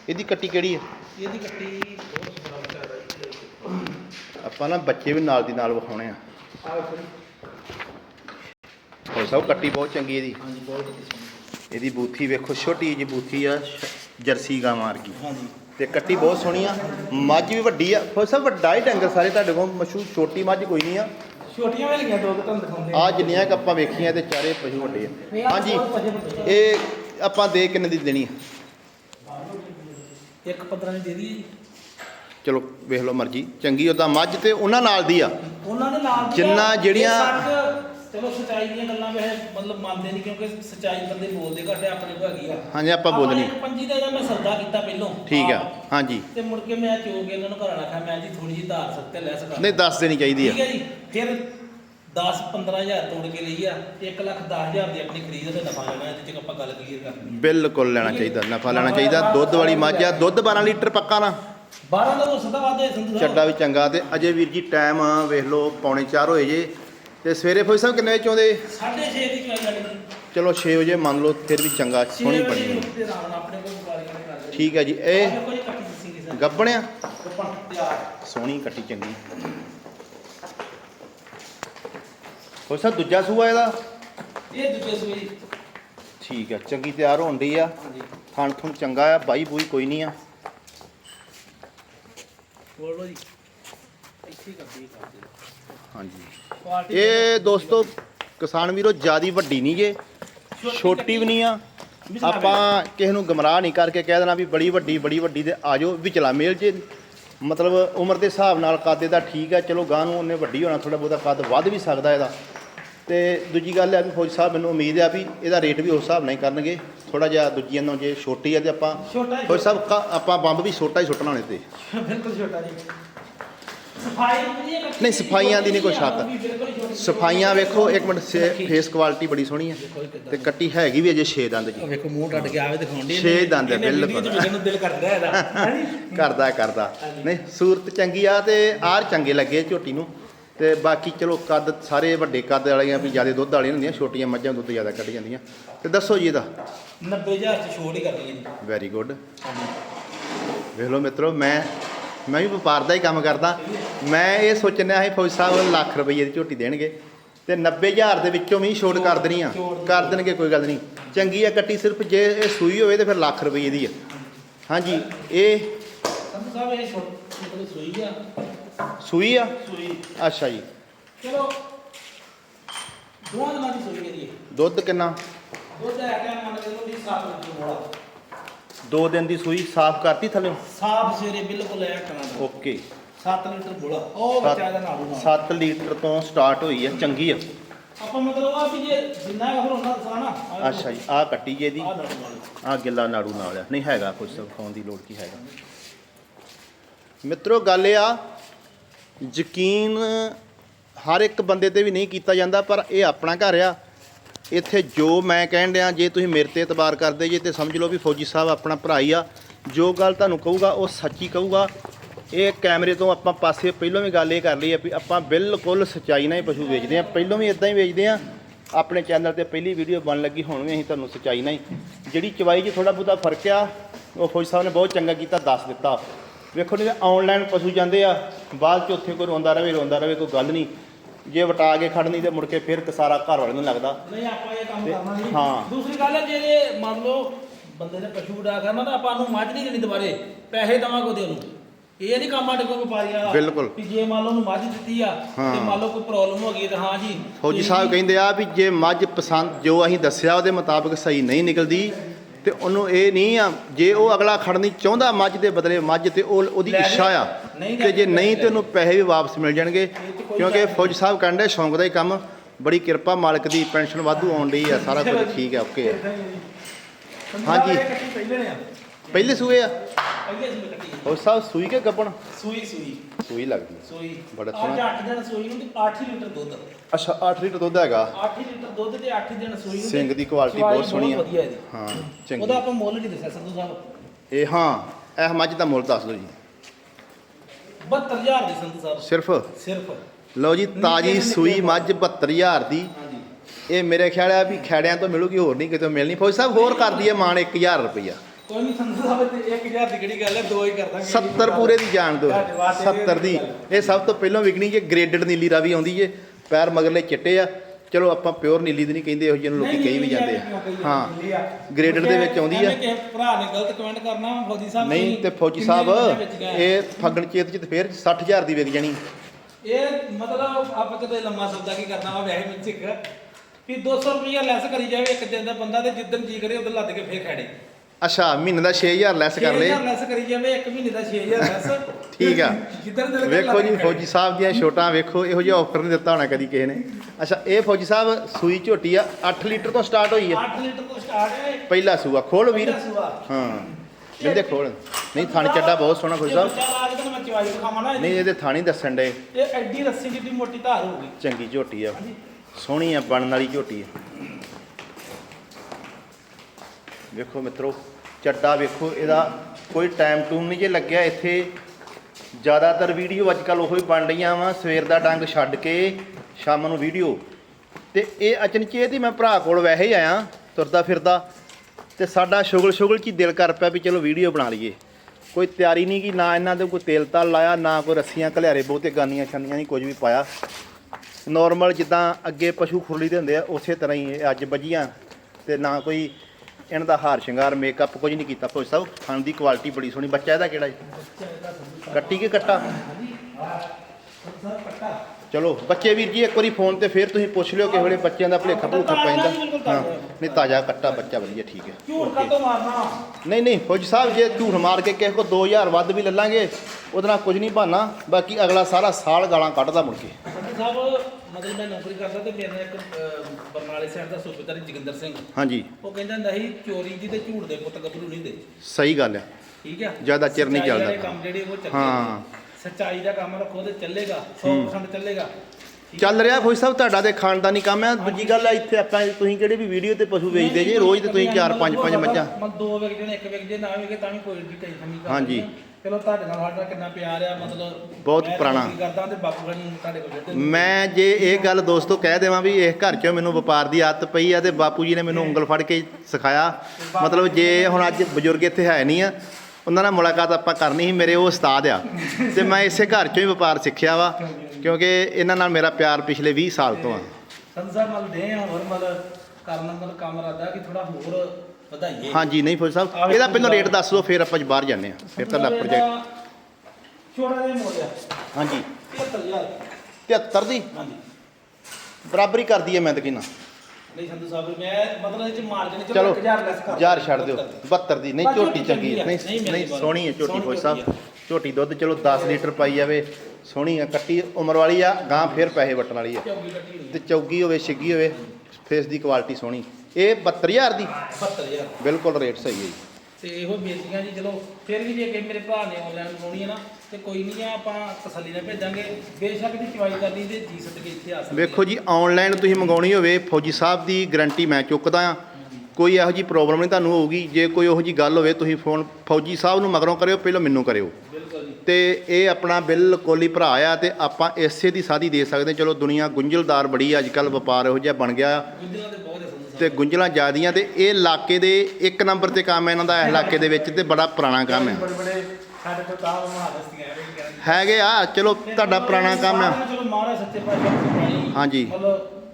ਇਹਦੀ ਕੱਟੀ ਕਿਹੜੀ ਹੈ ਇਹਦੀ ਕੱਟੀ ਆਪਾਂ ਨਾ ਬੱਚੇ ਵੀ ਨਾਲ ਦੀ ਨਾਲ ਵਿਖਾਉਣੇ ਆ। ਆ ਵੇਖੋ ਜੀ। ਹੋਰ ਸਭ ਕੱਟੀ ਬਹੁਤ ਚੰਗੀ ਇਹਦੀ। ਹਾਂਜੀ ਬਹੁਤ ਇਹਦੀ ਬੂਥੀ ਵੇਖੋ ਛੋਟੀ ਜਿਹੀ ਬੂਥੀ ਆ ਜਰਸੀ ਗਾਂ ਮਾਰ ਗਈ। ਹਾਂਜੀ। ਤੇ ਕੱਟੀ ਬਹੁਤ ਸੋਹਣੀ ਆ ਮੱਝ ਵੀ ਵੱਡੀ ਆ ਸਭ ਵੱਡਾ ਹੀ ਡੰਗਰ ਸਾਰੇ ਤੁਹਾਡੇ ਕੋਲ ਮਸ਼ਹੂਰ ਛੋਟੀ ਮੱਝ ਕੋਈ ਨਹੀਂ ਆ। ਛੋਟੀਆਂ ਵੀ ਲੱਗੀਆਂ ਦੋ ਕੁ ਤੁਹਾਨੂੰ ਦਿਖਾਉਂਦੇ ਆ ਜਿੰਨੀਆਂ ਕਿ ਆਪਾਂ ਵੇਖੀਆਂ ਤੇ ਚਾਰੇ ਪਸ਼ੂ ਵੱਡੇ ਆ। ਹਾਂਜੀ ਇਹ ਆਪਾਂ ਦੇ ਕਿੰਨੇ ਦੀ ਦੇਣੀ ਆ? ਇੱਕ 15 ਦੀ ਦੇ ਦੀ ਚਲੋ ਵੇਖ ਲਓ ਮਰਜ਼ੀ। ਚੰਗੀ ਉਹਦਾ ਮੱਝ ਤੇ ਉਹਨਾਂ ਨਾਲ ਦੀ ਆ। ਉਹਨਾਂ ਦੇ ਨਾਲ ਜਿੰਨਾ ਜਿਹੜੀਆਂ- ਚਲੋ ਸਚਾਈ ਦੀਆਂ ਗੱਲਾਂ ਵੈਸੇ ਮਤਲਬ ਮੰਨਦੇ ਨਹੀਂ ਕਿਉਂਕਿ ਸਚਾਈ ਬੰਦੇ ਬੋਲਦੇ ਘੱਟ ਆ, ਆਪਣੇ ਕੋਲ ਹੈਗੀ ਆ। ਹਾਂਜੀ ਆਪਾਂ ਬੋਲਣੀ। ਇੱਕ ਪੰਜੀ ਦਾ ਮੈਂ ਸੌਦਾ ਕੀਤਾ ਪਹਿਲੋਂ। ਠੀਕ ਆ ਆਪ। ਹਾਂਜੀ। ਤੇ ਮੁੜ ਕੇ ਮੈਂ ਚੋ ਕੇ ਇਹਨਾਂ ਨੂੰ ਘਰਾਂ ਰੱਖਿਆ ਮੈਂ ਜੀ ਥੋੜੀ ਜਿਹੀ ਧਾਰ ਸਕਤੇ ਲੈ ਸਕਦਾ। ਨਹੀਂ ਦੱਸ ਦੇਣੀ ਚਾਹੀਦੀ ਠੀਕ ਆ ਹੈ ਜੀ ਫਿਰ 10 15000 ਤੋੜ ਕੇ ਲਈ ਆ 1 ਲੱਖ 10000 ਦੀ ਆਪਣੀ ਖਰੀਦ ਤੇ ਨਫਾ ਲੈਣਾ ਇਹਦੇ ਚ ਆਪਾਂ ਗੱਲ ਕਲੀਅਰ ਕਰਨੀ ਹੈ ਬਿਲਕੁਲ ਲੈਣਾ ਚਾਹੀਦਾ ਨਫਾ ਲੈਣਾ ਚਾਹੀਦਾ ਦੁੱਧ ਵਾਲੀ ਮੱਝ ਆ ਦੁੱਧ 12 ਲੀਟਰ ਪੱਕਾ ਨਾ। 12 ਦਾ ਹੋ ਸਕਦਾ ਵਾਧੇ ਸੰਧੂ ਸਾਹਿਬ। ਚੱਡਾ ਵੀ ਚੰਗਾ ਤੇ ਅਜੇ ਵੀਰ ਜੀ ਟਾਈਮ ਵੇਖ ਲਓ ਪੌਣੇ 4 ਹੋਏ ਜੇ। ਤੇ ਸਵੇਰੇ ਫੌਜ ਸਾਹਿਬ ਕਿੰਨੇ ਵਜੇ ਆਉਂਦੇ 6.5 ਦੀ ਚਵਾਈ ਵਾਲੀ ਚਲੋ 6 ਵਜੇ ਮੰਨ ਲਓ ਫਿਰ ਵੀ ਚੰਗਾ ਸੋਹਣੀ ਬਣੀ ਆਪਣੇ ਕੋਲ ਕਰਦੇ ਠੀਕ ਹੈ ਜੀ ਇਹ ਜੀ ਕੱਟੀ ਦਿੱਸੀ ਕਿਸੇ ਗੱਬਣਿਆ? ਤਿਆਰ। ਸੋਹਣੀ ਕੱਟੀ ਚੰਗੀ। ਫੌਜ ਸਾਹਿਬ ਦੂਜਾ ਸੂਆ ਇਹਦਾ? ਇਹ ਦੂਜੇ ਸੂਏ ਜੀ। ਠੀਕ ਹੈ ਚੰਗੀ ਤਿਆਰ ਹੋਣ ਡਈ ਆ। ਹਾਂਜੀ। ਥਣ ਥੁਣ ਚੰਗਾ ਆ ਬਾਈ ਬੂਈ ਕੋਈ ਨਹੀਂ ਆ। ਬੋਲ ਜੀ। ਇੱਥੇ ਹੀ ਕਰਦੀ ਕਰਦੇ ਹਾਂਜੀ। ਇਹ ਦੋਸਤੋ ਕਿਸਾਨ ਵੀਰੋ ਜਿਆਦੀ ਵੱਡੀ ਨਹੀਂ ਜੇ ਛੋਟੀ ਵੀ ਨਹੀਂ ਆ। ਆਪਾਂ ਕਿਸੇ ਨੂੰ ਗਮਰਾਹ ਨਹੀਂ ਕਰਕੇ ਕਹਿ ਦੇਣਾ ਵੀ ਬੜੀ ਵੱਡੀ ਬੜੀ ਵੱਡੀ ਤੇ ਆਜੋ ਵਿਚਲਾ ਮੇਲ ਜੇ। ਮਤਲਬ ਉਮਰ ਦੇ ਹਿਸਾਬ ਨਾਲ ਕੱਦ ਇਹਦਾ ਠੀਕ ਹੈ ਚਲੋ ਗਾਂ ਨੂੰ ਉਹਨੇ ਵੱਡੀ ਹੋਣਾ ਥੋੜਾ ਬਹੁਤਾ ਕੱਦ ਵੱਧ ਵੀ ਸਕਦਾ ਇਹਦਾ। ਤੇ ਦੂਜੀ ਗੱਲ ਹੈ ਵੀ ਫੌਜ ਸਾਹਿਬ ਮੈਨੂੰ ਉਮੀਦ ਹੈ ਵੀ ਇਹਦਾ ਰੇਟ ਵੀ ਉਸ ਹਿਸਾਬ ਨਾਲ ਹੀ ਕਰਨਗੇ। ਥੋੜਾ ਜਿਹਾ ਦੂਜੀਆਂ ਨਾਲੋਂ ਜੇ ਛੋਟੀ ਹੈ ਤੇ ਆਪਾਂ ਫੌਜ ਸਾਹਿਬ ਆਪਾਂ ਬੰਬ ਵੀ ਛੋਟਾ ਹੀ ਸੁੱਟਣਾ ਨੇ ਤੇ। ਬਿਲਕੁਲ ਛੋਟਾ ਜੀ। ਸਫ਼ਾਈ ਵਧੀਆ ਕੱਟੀ ਨਹੀਂ, ਸਫਾਈਆਂ ਦੀ ਨਹੀਂ ਕੋਈ ਛੋਟੀ। ਸਫਾਈਆਂ ਵੇਖੋ ਇੱਕ ਮਿੰਟ ਫੇਸ ਕੁਆਲਿਟੀ ਬੜੀ ਸੋਹਣੀ ਹੈ ਤੇ ਕੱਟੀ ਹੈਗੀ ਵੀ ਅਜੇ 6 ਦੰਦ ਜੀ। ਵੇਖੋ ਮੂੰਹ ਟੱਟ ਕੇ ਆਵੇ ਦਿਖਾਉਣ ਦੀ ਛੇ ਦੰਦ ਹੈ, ਬਿਲਕੁਲ। ਮੈਨੂੰ ਦਿਲ ਕਰਦਾ ਇਹਦਾ [LAUGHS] ਕਰਦਾ ਕਰਦਾ। ਨਹੀਂ ਸੂਰਤ ਚੰਗੀ ਆ ਤੇ ਆਰ ਚੰਗੇ ਲੱਗੇ ਝੋਟੀ ਨੂੰ। ਤੇ ਬਾਕੀ ਚਲੋ ਕੱਦ ਸਾਰੇ ਵੱਡੇ ਕੱਦ ਵਾਲੀਆਂ ਵੀ ਜ਼ਿਆਦਾ ਦੁੱਧ ਵਾਲੀਆਂ ਹੁੰਦੀਆਂ ਛੋਟੀਆਂ ਮੱਝਾਂ ਦੁੱਧ ਜ਼ਿਆਦਾ ਕੱਢ ਜਾਂਦੀਆਂ। ਤੇ ਦੱਸੋ ਜੀ ਇਹਦਾ? 90000 ਚ ਛੋੜ ਹੀ ਹੈ ਜੀ। ਵੈਰੀ ਗੁੱਡ ਵੇਖ ਲਓ ਮਿੱਤਰੋ ਮੈਂ ਮੈਂ ਵੀ ਵਪਾਰ ਦਾ ਹੀ ਕੰਮ ਕਰਦਾ। ਮੈਂ ਇਹ ਸੋਚਣਿਆ ਸੀ ਫੌਜ ਸਾਹਿਬ ਲੱਖ ਰੁਪਏ ਦੀ ਝੋਟੀ ਦੇਣਗੇ ਤੇ 90000 ਦੇ ਵਿੱਚੋਂ ਵੀ ਛੋਟ ਕਰ ਦੇਣੀ ਆ। ਕਰ ਦੇਣਗੇ ਕੋਈ ਗੱਲ ਨਹੀਂ। ਚੰਗੀ ਆ ਕੱਟੀ ਸਿਰਫ ਜੇ ਇਹ ਸੂਈ ਹੋਵੇ ਤੇ ਫਿਰ ਲੱਖ ਰੁਪਏ ਦੀ ਆ। ਹਾਂਜੀ ਇਹ ਸੰਧੂ ਸਾਹਿਬ ਇਹ ਛੋਟੀ ਛੋਟੀ ਸੂਈ ਆ। ਸੂਈ ਆ? ਸੂਈ। ਅੱਛਾ ਜੀ। ਚਲੋ ਦੋਵਾਂ ਦਿਨਾਂ ਦੀ ਸੂਈ ਹੈ ਜੀ। ਦੁੱਧ ਕਿੰਨਾ? ਦੁੱਧ ਹੈ ਕਿ ਮੰਨ ਕੇ ਲੋ ਵੀ 7 ਲੀਟਰ ਮੋੜਾ ਦੋ ਦਿਨ ਦੀ ਸੂਈ ਸਾਫ਼ ਕਰਤੀ ਥੱਲੇ? ਸਾਫ਼ ਸਵੇਰੇ ਬਿਲਕੁਲ ਐ ਦਾ ਓਕੇ। 7 ਲੀਟਰ ਬੋਲਾ ਉਹ ਬੱਚਾ ਦਾ ਨਾੜੂ ਨਾਲ। 7 ਲੀਟਰ ਤੋਂ ਸਟਾਰਟ ਹੋਈ ਆ ਚੰਗੀ ਆ। ਆਪਾਂ ਮਤਲਬ ਆ ਵੀ ਜੇ ਜਿੰਨਾ ਹੈਗਾ ਫਿਰ ਉਹਨਾਂ ਦੱਸਣਾ ਅੱਛਾ ਜੀ ਆ ਕੱਟੀ ਜੇ ਦੀ। ਆ ਨਾਲ ਗਿੱਲਾ ਨਾੜੂ ਨਾਲ ਆ। ਨਹੀਂ ਹੈਗਾ ਕੁਝ ਖਾਣ ਦੀ ਲੋੜ ਕੀ ਹੈਗਾ। ਮਿੱਤਰੋ ਗੱਲ ਇਹ ਆ ਯਕੀਨ ਹਰ ਇੱਕ ਬੰਦੇ ਤੇ ਵੀ ਨਹੀਂ ਕੀਤਾ ਜਾਂਦਾ ਪਰ ਇਹ ਆਪਣਾ ਘਰ ਆ। ਇੱਥੇ ਜੋ ਮੈਂ ਕਹਿਣ ਡਿਆ, ਜੇ ਤੁਸੀਂ ਮੇਰੇ ਤੇ ਇਤਬਾਰ ਕਰਦੇ ਜੇ ਤੇ ਸਮਝ ਲਓ ਵੀ ਫੌਜੀ ਸਾਹਿਬ ਆਪਣਾ ਭਰਾ ਹੀ ਆ, ਜੋ ਗੱਲ ਤੁਹਾਨੂੰ ਕਹੂਗਾ ਉਹ ਸੱਚੀ ਕਹੂਗਾ। ਇਹ ਕੈਮਰੇ ਤੋਂ ਆਪਾਂ ਪਾਸੇ ਪਹਿਲਾਂ ਵੀ ਗੱਲ ਇਹ ਕਰ ਲਈ ਆ ਵੀ ਆਪਾਂ ਬਿਲਕੁਲ ਸੱਚਾਈ ਨਾਲ ਹੀ ਪਸ਼ੂ ਵੇਚਦੇ ਆ ਪਹਿਲਾਂ ਵੀ ਇਦਾਂ ਹੀ ਵੇਚਦੇ ਆ ਆਪਣੇ ਚੈਨਲ ਤੇ ਪਹਿਲੀ ਵੀਡੀਓ ਬਣ ਲੱਗੀ, ਹੁਣ ਵੀ ਅਸੀਂ ਤੁਹਾਨੂੰ ਸੱਚਾਈ ਨਾਲ ਹੀ। ਜਿਹੜੀ ਚਵਾਈ 'ਚ ਥੋੜਾ ਬਹੁਤਾ ਫ਼ਰਕ ਆ, ਉਹ ਫੌਜੀ ਸਾਹਿਬ ਨੇ ਬਹੁਤ ਚੰਗਾ ਕੀਤਾ, ਦੱਸ ਦਿੱਤਾ। ਵੇਖੋ ਨਹੀਂ ਆਨਲਾਈਨ ਪਸ਼ੂ ਜਾਂਦੇ ਆ, ਬਾਅਦ 'ਚ ਉੱਥੇ ਕੋਈ ਰੋਂਦਾ ਰਵੇ ਰੋਂਦਾ ਰਵੇ ਕੋਈ ਗੱਲ ਨਹੀਂ। ਜੇ ਵਟਾ ਕੇ ਖੜਨੀ ਤੇ ਮੁੜ ਕੇ ਫਿਰ ਕਸਾਰਾ ਘਰ ਵਾਲੇ ਨੂੰ ਲੱਗਦਾ। ਨਹੀਂ ਆਪਾਂ ਇਹ ਕੰਮ ਕਰਨਾ ਨਹੀਂ। ਹਾਂ। ਦੂਸਰੀ ਗੱਲ ਹੈ ਜਿਹੜੇ ਮੰਨ ਲਓ ਬੰਦੇ ਨੇ ਪਸ਼ੂ ਡਾ ਕਰਨਾ ਤਾਂ ਆਪਾਂ ਨੂੰ ਮੱਝ ਨਹੀਂ ਦੇਣੀ ਦੁਬਾਰੇ। ਪੈਸੇ ਦਵਾਂਗੇ ਉਹਦੇ ਨੂੰ ਇਹ ਨਹੀਂ ਕੰਮ ਸਾਡੇ ਕੋਲ ਵਪਾਰੀ ਵਾਲਾ ਬਿਲਕੁਲ। ਵੀ ਜੇ ਮੰਨ ਲਓ ਉਹਨੂੰ ਮੱਝ ਦਿੱਤੀ ਆ ਹਾਂ। ਤੇ ਮੰਨ ਲਓ ਕੋਈ ਪ੍ਰੋਬਲਮ ਹੋ ਗਈ ਤਾਂ ਹਾਂ ਜੀ। ਫੌਜੀ ਤੁਸੀਂ- ਸਾਹਿਬ ਕਹਿੰਦੇ ਆ ਵੀ ਜੇ ਮੱਝ ਪਸੰਦ ਜੋ ਅਸੀਂ ਦੱਸਿਆ ਉਹਦੇ ਮੁਤਾਬਕ ਸਹੀ ਨਹੀਂ ਨਿਕਲਦੀ ਤੇ ਉਹਨੂੰ ਇਹ ਨਹੀਂ ਆ ਜੇ ਉਹ ਅਗਲਾ ਖੜਨੀ ਚਾਹੁੰਦਾ ਮੱਝ ਦੇ ਬਦਲੇ ਮੱਝ ਤੇ ਉਹ ਉਹਦੀ ਲੈ ਇੱਛਾ ਆ। ਤੇ ਜੇ ਨਹੀਂ ਤੇ ਉਹਨੂੰ ਪੈਸੇ ਵੀ ਵਾਪਸ ਮਿਲ ਜਾਣਗੇ ਕਿਉਂਕਿ। ਫੌਜੀ ਸਾਹਿਬ ਕਹਿੰਦੇ ਸ਼ੌਂਕ ਦਾ ਹੀ ਕੰਮ ਬੜੀ ਕਿਰਪਾ ਮਾਲਕ ਦੀ ਪੈਨਸ਼ਨ ਵਾਧੂ ਆਉਣ ਡਈ ਆ ਸਾਰਾ ਕੁਝ ਠੀਕ ਹੈ ਓਕੇ ਹਾਂਜੀ। ਪਹਿਲੇ ਨੇ ਆ। ਪਹਿਲੇ ਸੂਏ ਆ? ਪਹਿਲੇ ਕੱਟੀ ਫੌਜੀ ਸਾਹਿਬ ਸੂਈ ਕੇ ਗੱਪਣ? ਸੂਈ ਸੂਈ। ਸੂਈ ਲੱਗਦੀ ਸੂਈ। ਬੜਾ ਅੱਜ ਸੋਹਣਾ। 8 ਦਿਨ ਸੂਈ ਨੂੰ ਤੇ 8 ਲੀਟਰ ਦੁੱਧ। ਅੱਛਾ 8 ਲੀਟਰ ਦੁੱਧ ਹੈਗਾ? 8 ਲੀਟਰ ਦੁੱਧ ਤੇ 8 ਦਿਨ ਸੂਈ ਨੂੰ ਸਿੰਘ ਦੀ ਕੁਆਲਿਟੀ ਬਹੁਤ ਸੋਹਣੀ ਆ। ਹਾਂ ਉਹਦਾ ਚੰਗੀ ਆਪਾਂ ਮੁੱਲ ਨਹੀਂ ਦੱਸਿਆ ਸੰਧੂ ਸਾਹਿਬ। ਇਹ ਹਾਂ ਇਹ ਮੱਝ ਦਾ ਮੁੱਲ ਦੱਸ ਦਿਓ ਜੀ। 72000 ਦੀ ਸੰਧੂ ਸਾਹਿਬ ਸਿਰਫ? ਸਿਰਫ। ਲਓ ਜੀ ਤਾਜੀ ਸੂਈ ਮੱਝ 72000 ਦੀ। ਹਾਂਜੀ। ਇਹ ਮੇਰੇ ਖਿਆਲ ਆ ਵੀ ਖੈੜਿਆਂ ਤੋਂ ਮਿਲੂਗੀ ਹੋਰ ਨਹੀਂ ਕਿਤੇ ਮਿਲਣੀ। ਫੌਜ ਸਾਹਿਬ ਹੋਰ ਕਰ ਦਈਏ ਮਾਨ 1000 ਰੁਪਈਆ। ਕੋਈ ਨਹੀਂ ਸੰਧੂ ਸਾਹਿਬ ਤੇ 1000 ਦੀ ਕਿਹੜੀ ਗੱਲ ਹੈ? ਦੋ ਹੀ ਕਰ ਦਾਂਗੇ। 70 ਪੂਰੇ ਦੀ ਜਾਣ ਦਿਓ। ਵਾਸਤੇ 70 ਦੀ। ਇਹ ਸਭ ਤੋਂ ਪਹਿਲਾਂ ਵਿਕਣੀ ਜੇ ਗ੍ਰੇਡਡ ਨੀਲੀ ਰਾਵੀ ਆਉਂਦੀ ਜੇ ਪੈਰ ਮਗਰਲੇ ਚਿੱਟੇ ਆ। ਚਲੋ ਆਪਾਂ ਪਿਓਰ ਨੀਲੀ ਦੀ ਨਹੀਂ ਕਹਿੰਦੇ ਇਹੋ ਜਿਹੇ ਨੂੰ ਲੋਕੀ ਕਹੀ ਵੀ ਜਾਂਦੇ ਆ। ਹਾਂ ਗ੍ਰੇਡਡ ਦੇ ਵਿੱਚ ਆਉਂਦੀ ਆ। ਐਵੇਂ ਕਿਸੇ ਭਰਾ ਨੇ ਗਲਤ ਕਮੈਂਟ ਕਰਨਾ ਵਾ, ਫੌਜੀ ਸਾਹਿਬ ਨਹੀਂ ਤੇ ਫੌਜੀ ਸਾਹਿਬ? ਇਹ ਫੱਗਣ ਚੇਤ ਚ ਤੇ ਫੇਰ 60000 ਦੀ ਵਿਕ ਜਾਣੀ। ਇਹ ਮਤਲਬ ਆਪਾਂ ਲੰਮਾ ਸੌਦਾ ਕੀ ਕਰਨਾ ਵਾ ਵੈਸੇ ਵਿੱਚ ਇੱਕ। ਵੀ 200 ਰੁਪਇਆ ਲੈਸ ਕਰੀ ਜਾਵੇ ਇੱਕ ਦਿਨ ਦਾ ਬੰਦਾ ਤੇ ਜਿੱਦਣ ਜੀ ਕਰੇ ਉਦੋਂ ਲੱਦ ਕੇ ਫੇਰ ਖੜੇ। ਅੱਛਾ ਮਹੀਨੇ ਦਾ 6000 ਲੈਸ ਕਰ ਲਏ। 6000 ਲੈਸ ਕਰੀ ਜਾਵੇ ਇੱਕ ਮਹੀਨੇ ਦਾ 6000 ਲੈਸ ਠੀਕ ਆ। ਦਿਲ ਵੇਖੋ ਜੀ ਫੌਜੀ ਸਾਹਿਬ ਦੀਆਂ ਛੋਟਾਂ ਵੇਖੋ ਇਹੋ ਜਿਹਾ ਆਫਰ ਨਹੀਂ ਦਿੱਤਾ ਹੋਣਾ ਕਦੀ ਕਿਸੇ ਨੇ। ਅੱਛਾ ਇਹ ਫੌਜੀ ਸਾਹਿਬ ਸੂਈ ਝੋਟੀ ਆ 8 ਲੀਟਰ ਤੋਂ ਸਟਾਰਟ ਹੋਈ ਆ। 8 ਲੀਟਰ ਤੋਂ ਸਟਾਰਟ ਹੈ। ਪਹਿਲਾ ਸੂਆ ਖੋਲ ਵੀਰ। ਹਾਂ ਇਹਦੇ ਖੋਲ। ਨਹੀਂ ਥਣ ਚੱਡਾ ਬਹੁਤ ਸੋਹਣਾ ਫੌਜੀ ਸਾਹਿਬ। ਨਹੀਂ ਇਹਦੇ। ਥਾਣੀ ਦੱਸਣ ਡੇ ਇਹ ਐਡੀ ਰੱਸੀ ਜਿੱਡੀ ਮੋਟੀ ਧਾਰ ਹੋਊਗੀ ਚੰਗੀ ਝੋਟੀ ਆ। ਸੋਹਣੀ ਆ ਬਣਨ ਵਾਲੀ ਝੋਟੀ ਆ। ਵੇਖੋ ਮਿੱਤਰੋ, ਚੱਡਾ ਵੇਖੋ, ਇਹਦਾ ਕੋਈ ਟਾਈਮ ਟੂਮ ਨਹੀਂ ਜੇ ਲੱਗਿਆ। ਇੱਥੇ ਜ਼ਿਆਦਾਤਰ ਵੀਡੀਓ ਅੱਜ ਕੱਲ ਉਹੀ ਬਣ ਰਹੀਆਂ ਵਾ। ਸਵੇਰ ਦਾ ਡੰਗ ਛੱਡ ਕੇ, ਸ਼ਾਮ ਨੂੰ ਵੀਡੀਓ ਤੇ ਇਹ ਅਚਨਚੇਤ ਦੀ ਮੈਂ ਭਰਾ ਕੋਲ ਵੈਸੇ ਹੀ ਆਇਆ ਤੁਰਦਾ ਫਿਰਦਾ ਤੇ ਸਾਡਾ ਸ਼ੁਗਲ ਸ਼ੁਗਲ ਚ ਹੀ ਦਿਲ ਕਰ ਪਿਆ ਵੀ ਚਲੋ ਵੀਡੀਓ ਬਣਾ ਲਈਏ। ਕੋਈ ਤਿਆਰੀ ਨਹੀਂ ਕਿ ਨਾ ਇਹਨਾਂ ਦੇ ਕੋਈ ਤੇਲ ਤਾਲ ਲਾਇਆ, ਨਾ ਕੋਈ ਰੱਸੀਆਂ ਘਲਿਆਰੇ ਬਹੁਤੇ ਗਾਨੀਆਂ ਛਾਨੀਆਂ ਨਹੀਂ, ਕੁਝ ਵੀ ਪਾਇਆ। ਨਾਰਮਲ ਜਿੱਦਾਂ ਅੱਗੇ ਪਸ਼ੂ ਖੁਰਲੀ ਦੇ ਹੁੰਦੇ ਆ, ਉਸੇ ਤਰ੍ਹਾਂ ਹੀ ਇਹ ਅੱਜ ਵੱਜੀਆਂ। ਤੇ ਨਾ ਕੋਈ ਇਹਨਾਂ ਦਾ ਹਾਰ ਸ਼ਿੰਗਾਰ ਮੇਕਅਪ ਕੁਝ ਨਹੀਂ ਕੀਤਾ। ਫੌਜ ਸਾਹਿਬ ਖਾਣ ਦੀ ਕੁਆਲਿਟੀ ਬੜੀ ਸੋਹਣੀ। ਬੱਚਾ ਇਹਦਾ ਕਿਹੜਾ ਜੀ? ਕੱਟੀ ਕੇ ਕੱਟਾ? ਚਲੋ ਬੱਚੇ ਵੀਰ ਜੀ ਇੱਕ ਵਾਰੀ ਫੋਨ ਤੇ ਫੇਰ ਤੁਸੀਂ ਪੁੱਛ ਲਿਓ ਕਿ ਵੇਲੇ ਬੱਚਿਆਂ ਦਾ ਭੁਲੇਖਾ ਭੁਲੇਖਾ ਪੈਂਦਾ ਹਾਂ ਨਹੀਂ ਤਾਜ਼ਾ ਕੱਟਾ ਬੱਚਾ ਵਧੀਆ ਠੀਕ ਹੈ। ਝੂਠ ਕਾ ਤੋਂ ਮਾਰਨਾ। ਨਹੀਂ ਨਹੀਂ ਫੌਜ ਸਾਹਿਬ ਜੇ ਝੂਠ ਮਾਰ ਕੇ ਕਿਸੇ ਕੋ 2000 ਵੱਧ ਵੀ ਲੱਲਾਂਗੇ ਉਹਦੇ ਨਾਲ ਕੁਝ ਨਹੀਂ ਬਹਾਨਾ। ਬਾਕੀ ਅਗਲਾ ਸਾਰਾ ਸਾਲ ਗਾਲਾਂ ਕੱਢਦਾ ਮੁੜ ਕੇ। ਸੰਧੂ ਸਾਹਿਬ ਮਤਲਬ ਮੈਂ ਨੌਕਰੀ ਕਰਦਾ ਤੇ ਮੇਰੇ ਨਾਲ ਇੱਕ ਅਹ, ਬਰਨਾਲੇ ਸ਼ਹਿਰ ਦਾ ਸੂਬੇਦਾਰ ਜੋਗਿੰਦਰ ਸਿੰਘ। ਹਾਂਜੀ। ਉਹ ਕਹਿੰਦਾ ਹੁੰਦਾ ਸੀ ਚੋਰੀ ਦੀ ਤੇ ਝੂਠ ਦੇ ਪੁੱਤ ਗੱਭਰੂ ਨਹੀਂ ਦੇ। ਸਹੀ ਗੱਲ ਆ। ਠੀਕ ਆ? ਜ਼ਿਆਦਾ ਚਿਰ ਨਹੀਂ ਸੱਚਾਈ ਚੱਲਦਾ। ਕੰਮ ਜਿਹੜੇ ਉਹ ਚੱਲਦੇ ਹਾਂ। ਸੱਚਾਈ ਦਾ ਕੰਮ ਰੱਖੋ ਤੇ ਚੱਲੇਗਾ 100% ਚੱਲੇਗਾ। ਚੱਲ ਰਿਹਾ ਫੌਜ ਸਾਹਿਬ ਤੁਹਾਡਾ ਤੇ ਖਾਨਦਾਨੀ ਕੰਮ ਹੈ। ਦੂਜੀ ਗੱਲ ਆ ਇੱਥੇ ਆਪਾਂ ਤੁਸੀਂ ਕਿਹੜੇ ਵੀ ਵੀਡੀਓ ਤੇ ਪਸ਼ੂ ਵੇਚਦੇ ਜੇ? ਰੋਜ਼ ਤੇ ਤੁਸੀਂ 4 5 5 ਮੱਝਾਂ। ਮਤਲਬ ਦੋ ਵਿਕ ਜਣੇ ਇੱਕ ਵਿਕ ਜੇ ਨਾ ਵਿਕੇ ਤਾਂ ਵੀ ਕੋਈ ਏਡੀ ਟੈਨਸ਼ਨ ਨਹੀਂ ਹਾਂਜੀ। ਚਲੋ ਤੁਹਾਡੇ ਨਾਲ ਸਾਡਾ ਕਿੰਨਾ ਪਿਆਰ ਆ ਮਤਲਬ ਬਹੁਤ ਪੁਰਾਣਾ। ਕਰਦਾ ਤੇ ਬਾਪੂ ਗਣੀ ਤੁਹਾਡੇ ਕੋਲ ਮੈਂ ਜੇ ਇਹ ਗੱਲ ਦੋਸਤੋ ਕਹਿ ਦੇਵਾਂ ਵੀ ਇਸ ਘਰ 'ਚ ਮੈਨੂੰ ਵਪਾਰ ਦੀ ਆਦਤ ਪਈ ਆ ਤੇ ਬਾਪੂ ਜੀ ਨੇ ਮੈਨੂੰ ਉਂਗਲ ਫੜ ਕੇ ਸਿਖਾਇਆ। ਮਤਲਬ ਜੇ ਹੁਣ ਅੱਜ ਬਜ਼ੁਰਗ ਇੱਥੇ ਹੈ ਨਹੀਂ ਆ ਉਹਨਾਂ ਨਾਲ ਮੁਲਾਕਾਤ ਆਪਾਂ ਕਰਨੀ ਸੀ ਮੇਰੇ ਉਹ ਉਸਤਾਦ ਆ। ਤੇ ਮੈਂ ਇਸੇ ਘਰ 'ਚੋਂ ਹੀ ਵਪਾਰ ਸਿੱਖਿਆ ਵਾ। ਕਿਉਂਕਿ ਇਹਨਾਂ ਨਾਲ ਮੇਰਾ ਪਿਆਰ ਪਿਛਲੇ 20 ਸਾਲ ਤੋਂ ਆ। ਸੰਸਾਰ ਮਲ ਦੇ ਆ ਹੋਰ ਮਲ ਕਰਨ ਮਤਲਬ ਕੰਮ ਰੱਦਾ ਕਿ ਥੋੜਾ ਹੋਰ ਵਧਾਈਏ। ਹਾਂਜੀ ਨਹੀਂ ਫੌਜ ਸਾਹਿਬ ਇਹਦਾ ਪਹਿਲਾਂ ਰੇਟ ਦੱਸ ਦਿਓ ਫਿਰ ਆਪਾਂ ਬਾਹਰ ਜਾਂਦੇ ਆ। ਫਿਰ ਤੁਹਾਡਾ ਪ੍ਰੋਜੈਕਟ ਛੋਟਾ ਜਿਹਾ ਮੋੜਿਆ ਹਾਂਜੀ। 73000 73 ਦੀ? ਹਾਂਜੀ। ਬਰਾਬਰੀ ਕਰਦੀ ਹੈ ਮੈਂ ਤਾਂ ਕਿੰਨਾ ਨਹੀਂ ਸੰਧੂ ਸਾਹਿਬ ਮੈਂ ਮਤਲਬ ਇਹ ਚ ਮਾਰਜਨ ਚਲੋ 1000 ਲੈਸ ਕਰ ਛੱਡ ਦਿਓ। 72 ਦੀ। ਨਹੀਂ ਝੋਟੀ ਚੰਗੀ ਨਹੀਂ ਸੋਹਣੀ ਹੈ ਝੋਟੀ ਫੌਜ ਸਾਹਿਬ। ਝੋਟੀ ਦੁੱਧ ਚਲੋ 10 ਲੀਟਰ ਪਾਈ ਜਾਵੇ। ਸੋਹਣੀ ਆ ਕੱਟੀ ਉਮਰ ਵਾਲੀ ਆ ਗਾਂ ਫੇਰ ਪੈਸੇ ਵਟਣ ਵਾਲੀ ਆ। ਤੇ ਚੌਗੀ ਹੋਵੇ ਛਿੱਗੀ ਹੋਵੇ ਫੇਸ ਦੀ ਕੁਆਲਿਟੀ ਸੋਹਣੀ। ਇਹ 72000 ਦੀ। 72000 ਬਿਲਕੁਲ ਰੇਟ ਸਹੀ ਹੈ ਜੀ। ਤੇ ਇਹੋ ਬੇਨਤੀਆਂ ਜੀ ਚਲੋ ਫਿਰ ਵੀ ਜੇ ਕਿਸੇ ਮੇਰੇ ਭਰਾ ਨੇ ਆਨਲਾਈਨ ਮੰਗਾਉਣੀ ਹੈ ਨਾ ਤੇ ਕੋਈ ਨਹੀਂ ਆ ਆਪਾਂ ਤਸੱਲੀ ਨਾਲ ਭੇਜਾਂਗੇ। ਬੇਸ਼ੱਕ ਦੀ ਚਵਾਈ ਕਰਨੀ ਤੇ ਜੀ ਸਦਕੇ ਇੱਥੇ ਆ ਸਕਦੇ ਵੇਖੋ ਜੀ ਆਨਲਾਈਨ ਤੁਸੀਂ ਮੰਗਾਉਣੀ ਹੋਵੇ ਫੌਜੀ ਸਾਹਿਬ ਦੀ ਗਾਰੰਟੀ ਮੈਂ ਚੁੱਕਦਾ ਆ। ਕੋਈ ਇਹੋ ਜੀ ਪ੍ਰੋਬਲਮ ਨਹੀਂ ਤੁਹਾਨੂੰ ਹੋਊਗੀ। ਜੇ ਕੋਈ ਇਹੋ ਜੀ ਗੱਲ ਹੋਵੇ ਤੁਸੀਂ ਫੋਨ ਫੌਜੀ ਸਾਹਿਬ ਨੂੰ ਮਗਰੋਂ ਕਰਿਓ ਪਹਿਲਾਂ ਮੈਨੂੰ ਕਰਿਓ। ਤੇ ਇਹ ਆਪਣਾ ਬਿਲਕੁਲ ਹੀ ਭਰਾ ਆ ਤੇ ਆਪਾਂ ਇਸੇ ਦੀ ਸਾਦੀ ਦੇ ਸਕਦੇ। ਚਲੋ ਦੁਨੀਆ ਗੁੰਝਲਦਾਰ ਬੜੀ ਅੱਜ ਕੱਲ ਵਪਾਰ ਇਹੋ ਜਿਹਾ ਬਣ ਗਿਆ ਸੰਧੂ ਤੇ ਗੁੰਝਲਾਂ ਜ਼ਿਆਦੀਆਂ ਤੇ ਇਹ ਇਲਾਕੇ ਦੇ ਇੱਕ ਨੰਬਰ ਤੇ ਕੰਮ ਹੈ ਇਹਨਾਂ ਦਾ ਇਸ ਇਲਾਕੇ ਦੇ ਵਿੱਚ ਤੇ ਬੜਾ ਪੁਰਾਣਾ ਕੰਮ ਹੈ ਹੈਗੇ ਆ ਚਲੋ ਤੁਹਾਡਾ ਪੁਰਾਣਾ ਕੰਮ ਆ ਹਾਂਜੀ।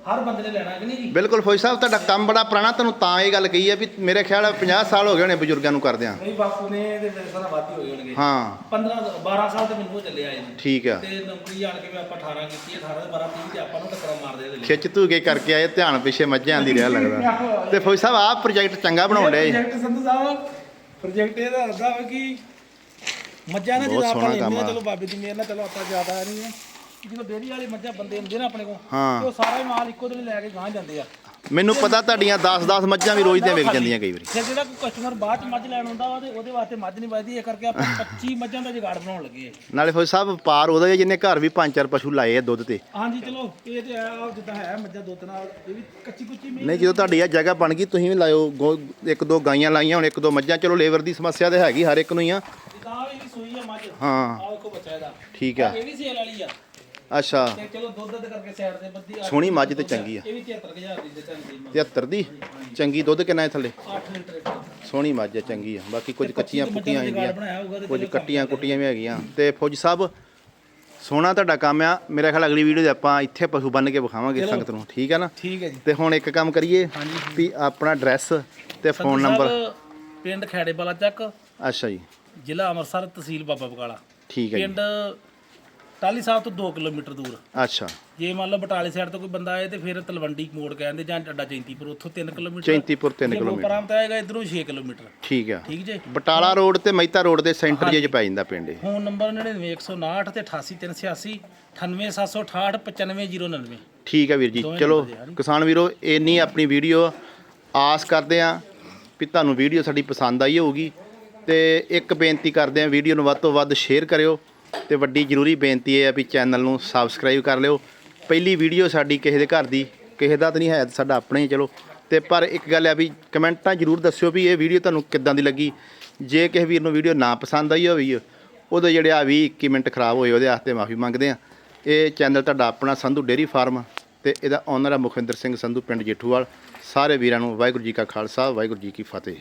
ਹਰ ਬੰਦੇ ਨੇ ਲੈਣਾ ਕਿ ਨਹੀਂ ਜੀ? ਬਿਲਕੁਲ ਫੌਜ ਸਾਹਿਬ ਤੁਹਾਡਾ ਕੰਮ ਬੜਾ ਪੁਰਾਣਾ ਤੁਹਾਨੂੰ ਤਾਂ ਇਹ ਗੱਲ ਕਹੀ ਹੈ ਵੀ ਮੇਰੇ ਖਿਆਲ ਆ 50 ਸਾਲ ਹੋ ਗਏ ਹੋਣੇ ਬਜ਼ੁਰਗਾਂ ਨੂੰ ਕਰਦਿਆਂ। ਨਹੀਂ ਬਾਪੂ ਨੇ ਤੇ ਮੇਰੇ ਸਾਰਾ ਵਾਧੀ ਹੋਏ ਹੋਣਗੇ। ਹਾਂ। 15 12 ਸਾਲ ਤੇ ਮੈਨੂੰ ਉਹ ਚੱਲੇ ਆਏ ਨੇ ਠੀਕ ਆ। ਤੇ ਨੌਕਰੀ ਆਣ ਕੇ ਵੀ ਆਪਾਂ 18 ਕੀਤੀ ਹੈ 18 12 30 ਤੇ ਆਪਾਂ ਨੂੰ ਟੱਕਰਾਂ ਮਾਰਦੇ ਇਹਦੇ ਲਈ ਖਿੱਚ ਧੂ ਕੇ ਕਰਕੇ ਆਏ ਧਿਆਨ ਪਿੱਛੇ ਮੱਝਾਂ ਦੀ ਰਿਹਾ ਲੱਗਦਾ। ਤੇ ਫੌਜ ਸਾਹਿਬ ਆਹ ਪ੍ਰੋਜੈਕਟ ਚੰਗਾ ਬਣਾਉਣ ਡਿਆ ਜੀ ਪ੍ਰੋਜੈਕਟ ਸੰਧੂ ਸਾਹਿਬ ਪ੍ਰੋਜੈਕਟ ਇਹਦਾ ਵਾ ਕਿ ਮੱਝਾਂ ਨਾ ਬਹੁਤ ਜਦੋਂ ਆਪਾਂ ਲੈਂਦੇ। ਚਲੋ ਬਾਬੇ ਦੀ ਮਿਹਰ ਨਾਲ ਚਲੋ ਆਪਾਂ ਜ਼ਿਆਦਾ ਨਹੀਂ ਆ ਜਦੋਂ ਡੇਰੀ ਵਾਲੀ ਮੱਝਾਂ ਬੰਦੇ ਹੁੰਦੇ ਨਾ ਆਪਣੇ ਕੋਲ ਹਾਂ। ਤੇ ਉਹ ਸਾਰਾ ਹੀ ਮਾਲ ਇੱਕੋ ਦਿਨ ਲੈ ਕੇ ਗਾਂ ਜਾਂਦੇ ਆ। ਮੈਨੂੰ ਪਤਾ ਤੁਹਾਡੀਆਂ 10-10 ਮੱਝਾਂ ਵੀ ਰੋਜ਼ ਦੀਆਂ ਵਿਕ ਜਾਂਦੀਆਂ ਕਈ ਵਾਰੀ। ਫਿਰ ਜਿਹੜਾ ਕੋਈ ਕਸਟਮਰ ਬਾਅਦ ਚ ਮੱਝ ਲੈਣ ਆਉਂਦਾ ਵਾ ਤੇ ਉਹਦੇ ਵਾਸਤੇ ਮੱਝ ਨਹੀਂ ਵੱਧਦੀ ਇਹ ਕਰਕੇ ਆਪਾਂ 25 ਮੱਝਾਂ ਦਾ ਜੁਗਾੜ ਬਣਾਉਣ ਲੱਗੇ ਆ। ਨਾਲੇ ਫੌਜ ਸਾਹਿਬ ਵਪਾਰ ਉਹਦਾ ਹੀ ਘਰ ਵੀ ਪੰਜ ਚਾਰ ਪਸ਼ੂ ਲਾਏ ਆ ਦੁੱਧ ਤੇ। ਹਾਂਜੀ ਚਲੋ ਇਹ ਤੇ ਆ ਜਿੱਦਾਂ ਹੈ ਮੱਝਾਂ ਦੁੱਧ ਨਾਲ ਇਹ ਵੀ ਕੱਚੀ ਕੁੱਚੀ ਮੀਂਹ ਨਹੀਂ ਜਦੋਂ ਤੁਹਾਡੀ ਆ ਜਗ੍ਹਾ ਬਣ ਗਈ ਤੁਸੀਂ ਵੀ ਲਾਇਓ ਗੋ- ਇੱਕ ਦੋ ਗਾਈਆਂ ਲਾਈਆਂ ਹੁਣ ਇੱਕ ਦੋ ਮੱਝਾਂ ਚਲੋ ਲੇਬਰ ਦੀ ਸਮੱਸਿਆ ਤੇ ਹੈਗੀ ਹਰ ਇੱਕ ਨੂੰ ਹੀ ਆ। ਜਿੱਦਾਂ ਆਹ ਵੀ ਸੂਈ ਆ ਮੱਝ ਹਾਂ। ਆ ਵੇਖੋ ਬੱਚਾ ਇਹਦਾ। ਠੀਕ ਆ। ਇਹ ਵੀ ਸੇਲ ਵਾਲੀ ਆ। ਅੱਛਾ। ਤੇ ਚਲੋ ਦੁੱਧ ਦੇ ਕਰਕੇ ਸਾਈਡ ਤੇ ਬੱਦੀ ਸੋਹਣੀ ਮੱਝ ਤੇ ਦੁੱਧ ਚੰਗੀ ਆ। ਇਹ ਵੀ 73000 ਦੀ ਜੀ 73 ਦੀ? ਚੰਗੀ ਦੁੱਧ ਕਿੰਨਾ ਹੈ ਥੱਲੇ? 8 ਲੀਟਰ। ਸੋਹਣੀ ਮੱਝ ਹੈ ਚੰਗੀ ਆ। ਬਾਕੀ ਕੁਝ ਤੇ ਕੱਚੀਆਂ ਹੋਊਗਾ ਤੇ ਕੁਝ ਕੱਟੀਆਂ ਕੁੱਟੀਆਂ ਵੀ ਹੈਗੀਆਂ। ਤੇ ਫੌਜ ਸਾਹਿਬ ਸੋਹਣਾ ਤੁਹਾਡਾ ਕੰਮ ਆ। ਮੇਰਾ ਖਿਆਲ ਅਗਲੀ ਵੀਡੀਓ 'ਚ ਆਪਾਂ ਇੱਥੇ ਪਸ਼ੂ ਬੰਨ ਕੇ ਵਿਖਾਵਾਂਗੇ। ਸੰਗਤ ਨੂੰ। ਠੀਕ ਹੈ ਨਾ? ਠੀਕ ਹੈ ਜੀ। ਤੇ ਹੁਣ ਇੱਕ ਕੰਮ ਕਰੀਏ ਵੀ ਆਪਣਾ ਐਡਰੈਸ ਤੇ ਫੋਨ ਨੰਬਰ ਪਿੰਡ ਖੈੜੇ ਵਾਲਾ ਚੱਕ। ਅੱਛਾ ਜੀ। ਜ਼ਿਲ੍ਹਾ ਅੰਮ੍ਰਿਤਸਰ ਤਹਿਸੀਲ ਬਾਬਾ ਬਕਾਲਾ। ਠੀਕ ਹੈ ਜੀ। ਪਿੰਡ ਟਾਲੀ ਸਾਹਿਬ ਤੋਂ 2 ਕਿਲੋਮੀਟਰ ਦੂਰ। ਅੱਛਾ। ਜੇ ਮੰਨ ਲਓ ਬਟਾਲੇ ਸਾਈਡ ਤੋਂ ਕੋਈ ਬੰਦਾ ਆਏ ਤੇ ਫਿਰ ਤਲਵੰਡੀ ਮੋੜ ਕਹਿੰਦੇ ਜਾਂ ਅੱਡਾ ਜੈਂਤੀਪੁਰ ਉੱਥੋਂ 3 ਕਿਲੋਮੀਟਰ। ਚੈਂਤੀਪੁਰ 3 ਕਿਲੋਮੀਟਰ। ਪਰਾਮ ਤੇ ਆਏਗਾ ਇਧਰੋਂ 6 ਕਿਲੋਮੀਟਰ। ਠੀਕ ਆ। ਠੀਕ ਜੇ? ਬਟਾਲਾ ਰੋਡ ਤੇ ਮਹਿਤਾ ਰੋਡ ਦੇ ਸੈਂਟਰ ਜੇ 'ਚ ਪੈ ਜਾਂਦਾ ਪਿੰਡ ਇਹ। ਫੋਨ ਨੰਬਰ 99159 ਤੇ 88386 98768 95099 ਠੀਕ ਹੈ ਵੀਰ ਜੀ। ਚਲੋ। ਕਿਸਾਨ ਵੀਰੋ ਇੰਨੀ ਆਪਣੀ ਵੀਡੀਓ ਆਸ ਕਰਦੇ ਆ ਵੀ ਤੁਹਾਨੂੰ ਵੀਡੀਓ ਸਾਡੀ ਪਸੰਦ ਆਈ ਹੋਊਗੀ ਤੇ ਇੱਕ ਬੇਨਤੀ ਕਰਦੇ ਆ ਵੀਡੀਓ ਨੂੰ ਵੱਧ ਤੋਂ ਵੱਧ ਸ਼ੇਅਰ ਕਰਿਓ। ਤੇ ਵੱਡੀ ਜ਼ਰੂਰੀ ਬੇਨਤੀ ਇਹ ਆ ਵੀ ਚੈਨਲ ਨੂੰ ਸਬਸਕ੍ਰਾਈਬ ਕਰ ਲਿਓ। ਪਹਿਲੀ ਵੀਡੀਓ ਸਾਡੀ ਕਿਸੇ ਦੇ ਘਰ ਦੀ, ਕਿਸੇ ਦਾ ਤਾਂ ਨਹੀਂ ਹੈ, ਸਾਡਾ ਆਪਣੇ ਹੀ ਚਲੋ। ਤੇ ਪਰ ਇੱਕ ਗੱਲ ਆ ਵੀ ਕਮੈਂਟਾਂ ਜ਼ਰੂਰ ਦੱਸਿਓ ਵੀ ਇਹ ਵੀਡੀਓ ਤੁਹਾਨੂੰ ਕਿੱਦਾਂ ਦੀ ਲੱਗੀ। ਜੇ ਕਿਸੇ ਵੀਰ ਨੂੰ ਵੀਡੀਓ ਨਾ ਪਸੰਦ ਆਈ ਹੋਵੇ, ਉਹਦੇ ਜਿਹੜੇ ਆ 20 21 ਮਿੰਟ ਖਰਾਬ ਹੋਏ ਉਹਦੇ ਵਾਸਤੇ ਮਾਫੀ ਮੰਗਦੇ ਆ। ਇਹ ਚੈਨਲ ਤੁਹਾਡਾ ਆਪਣਾ ਸੰਧੂ ਡੇਰੀ ਫਾਰਮ ਤੇ ਇਹਦਾ ਓਨਰ ਆ ਮੁਖਵਿੰਦਰ ਸਿੰਘ ਸੰਧੂ, ਪਿੰਡ ਜੇਠੂਵਾਲ। ਸਾਰੇ ਵੀਰਾਂ ਨੂੰ ਵਾਹਿਗੁਰੂ ਜੀ ਕਾ ਖਾਲਸਾ, ਵਾਹਿਗੁਰੂ ਜੀ ਕੀ ਫਤਿਹ।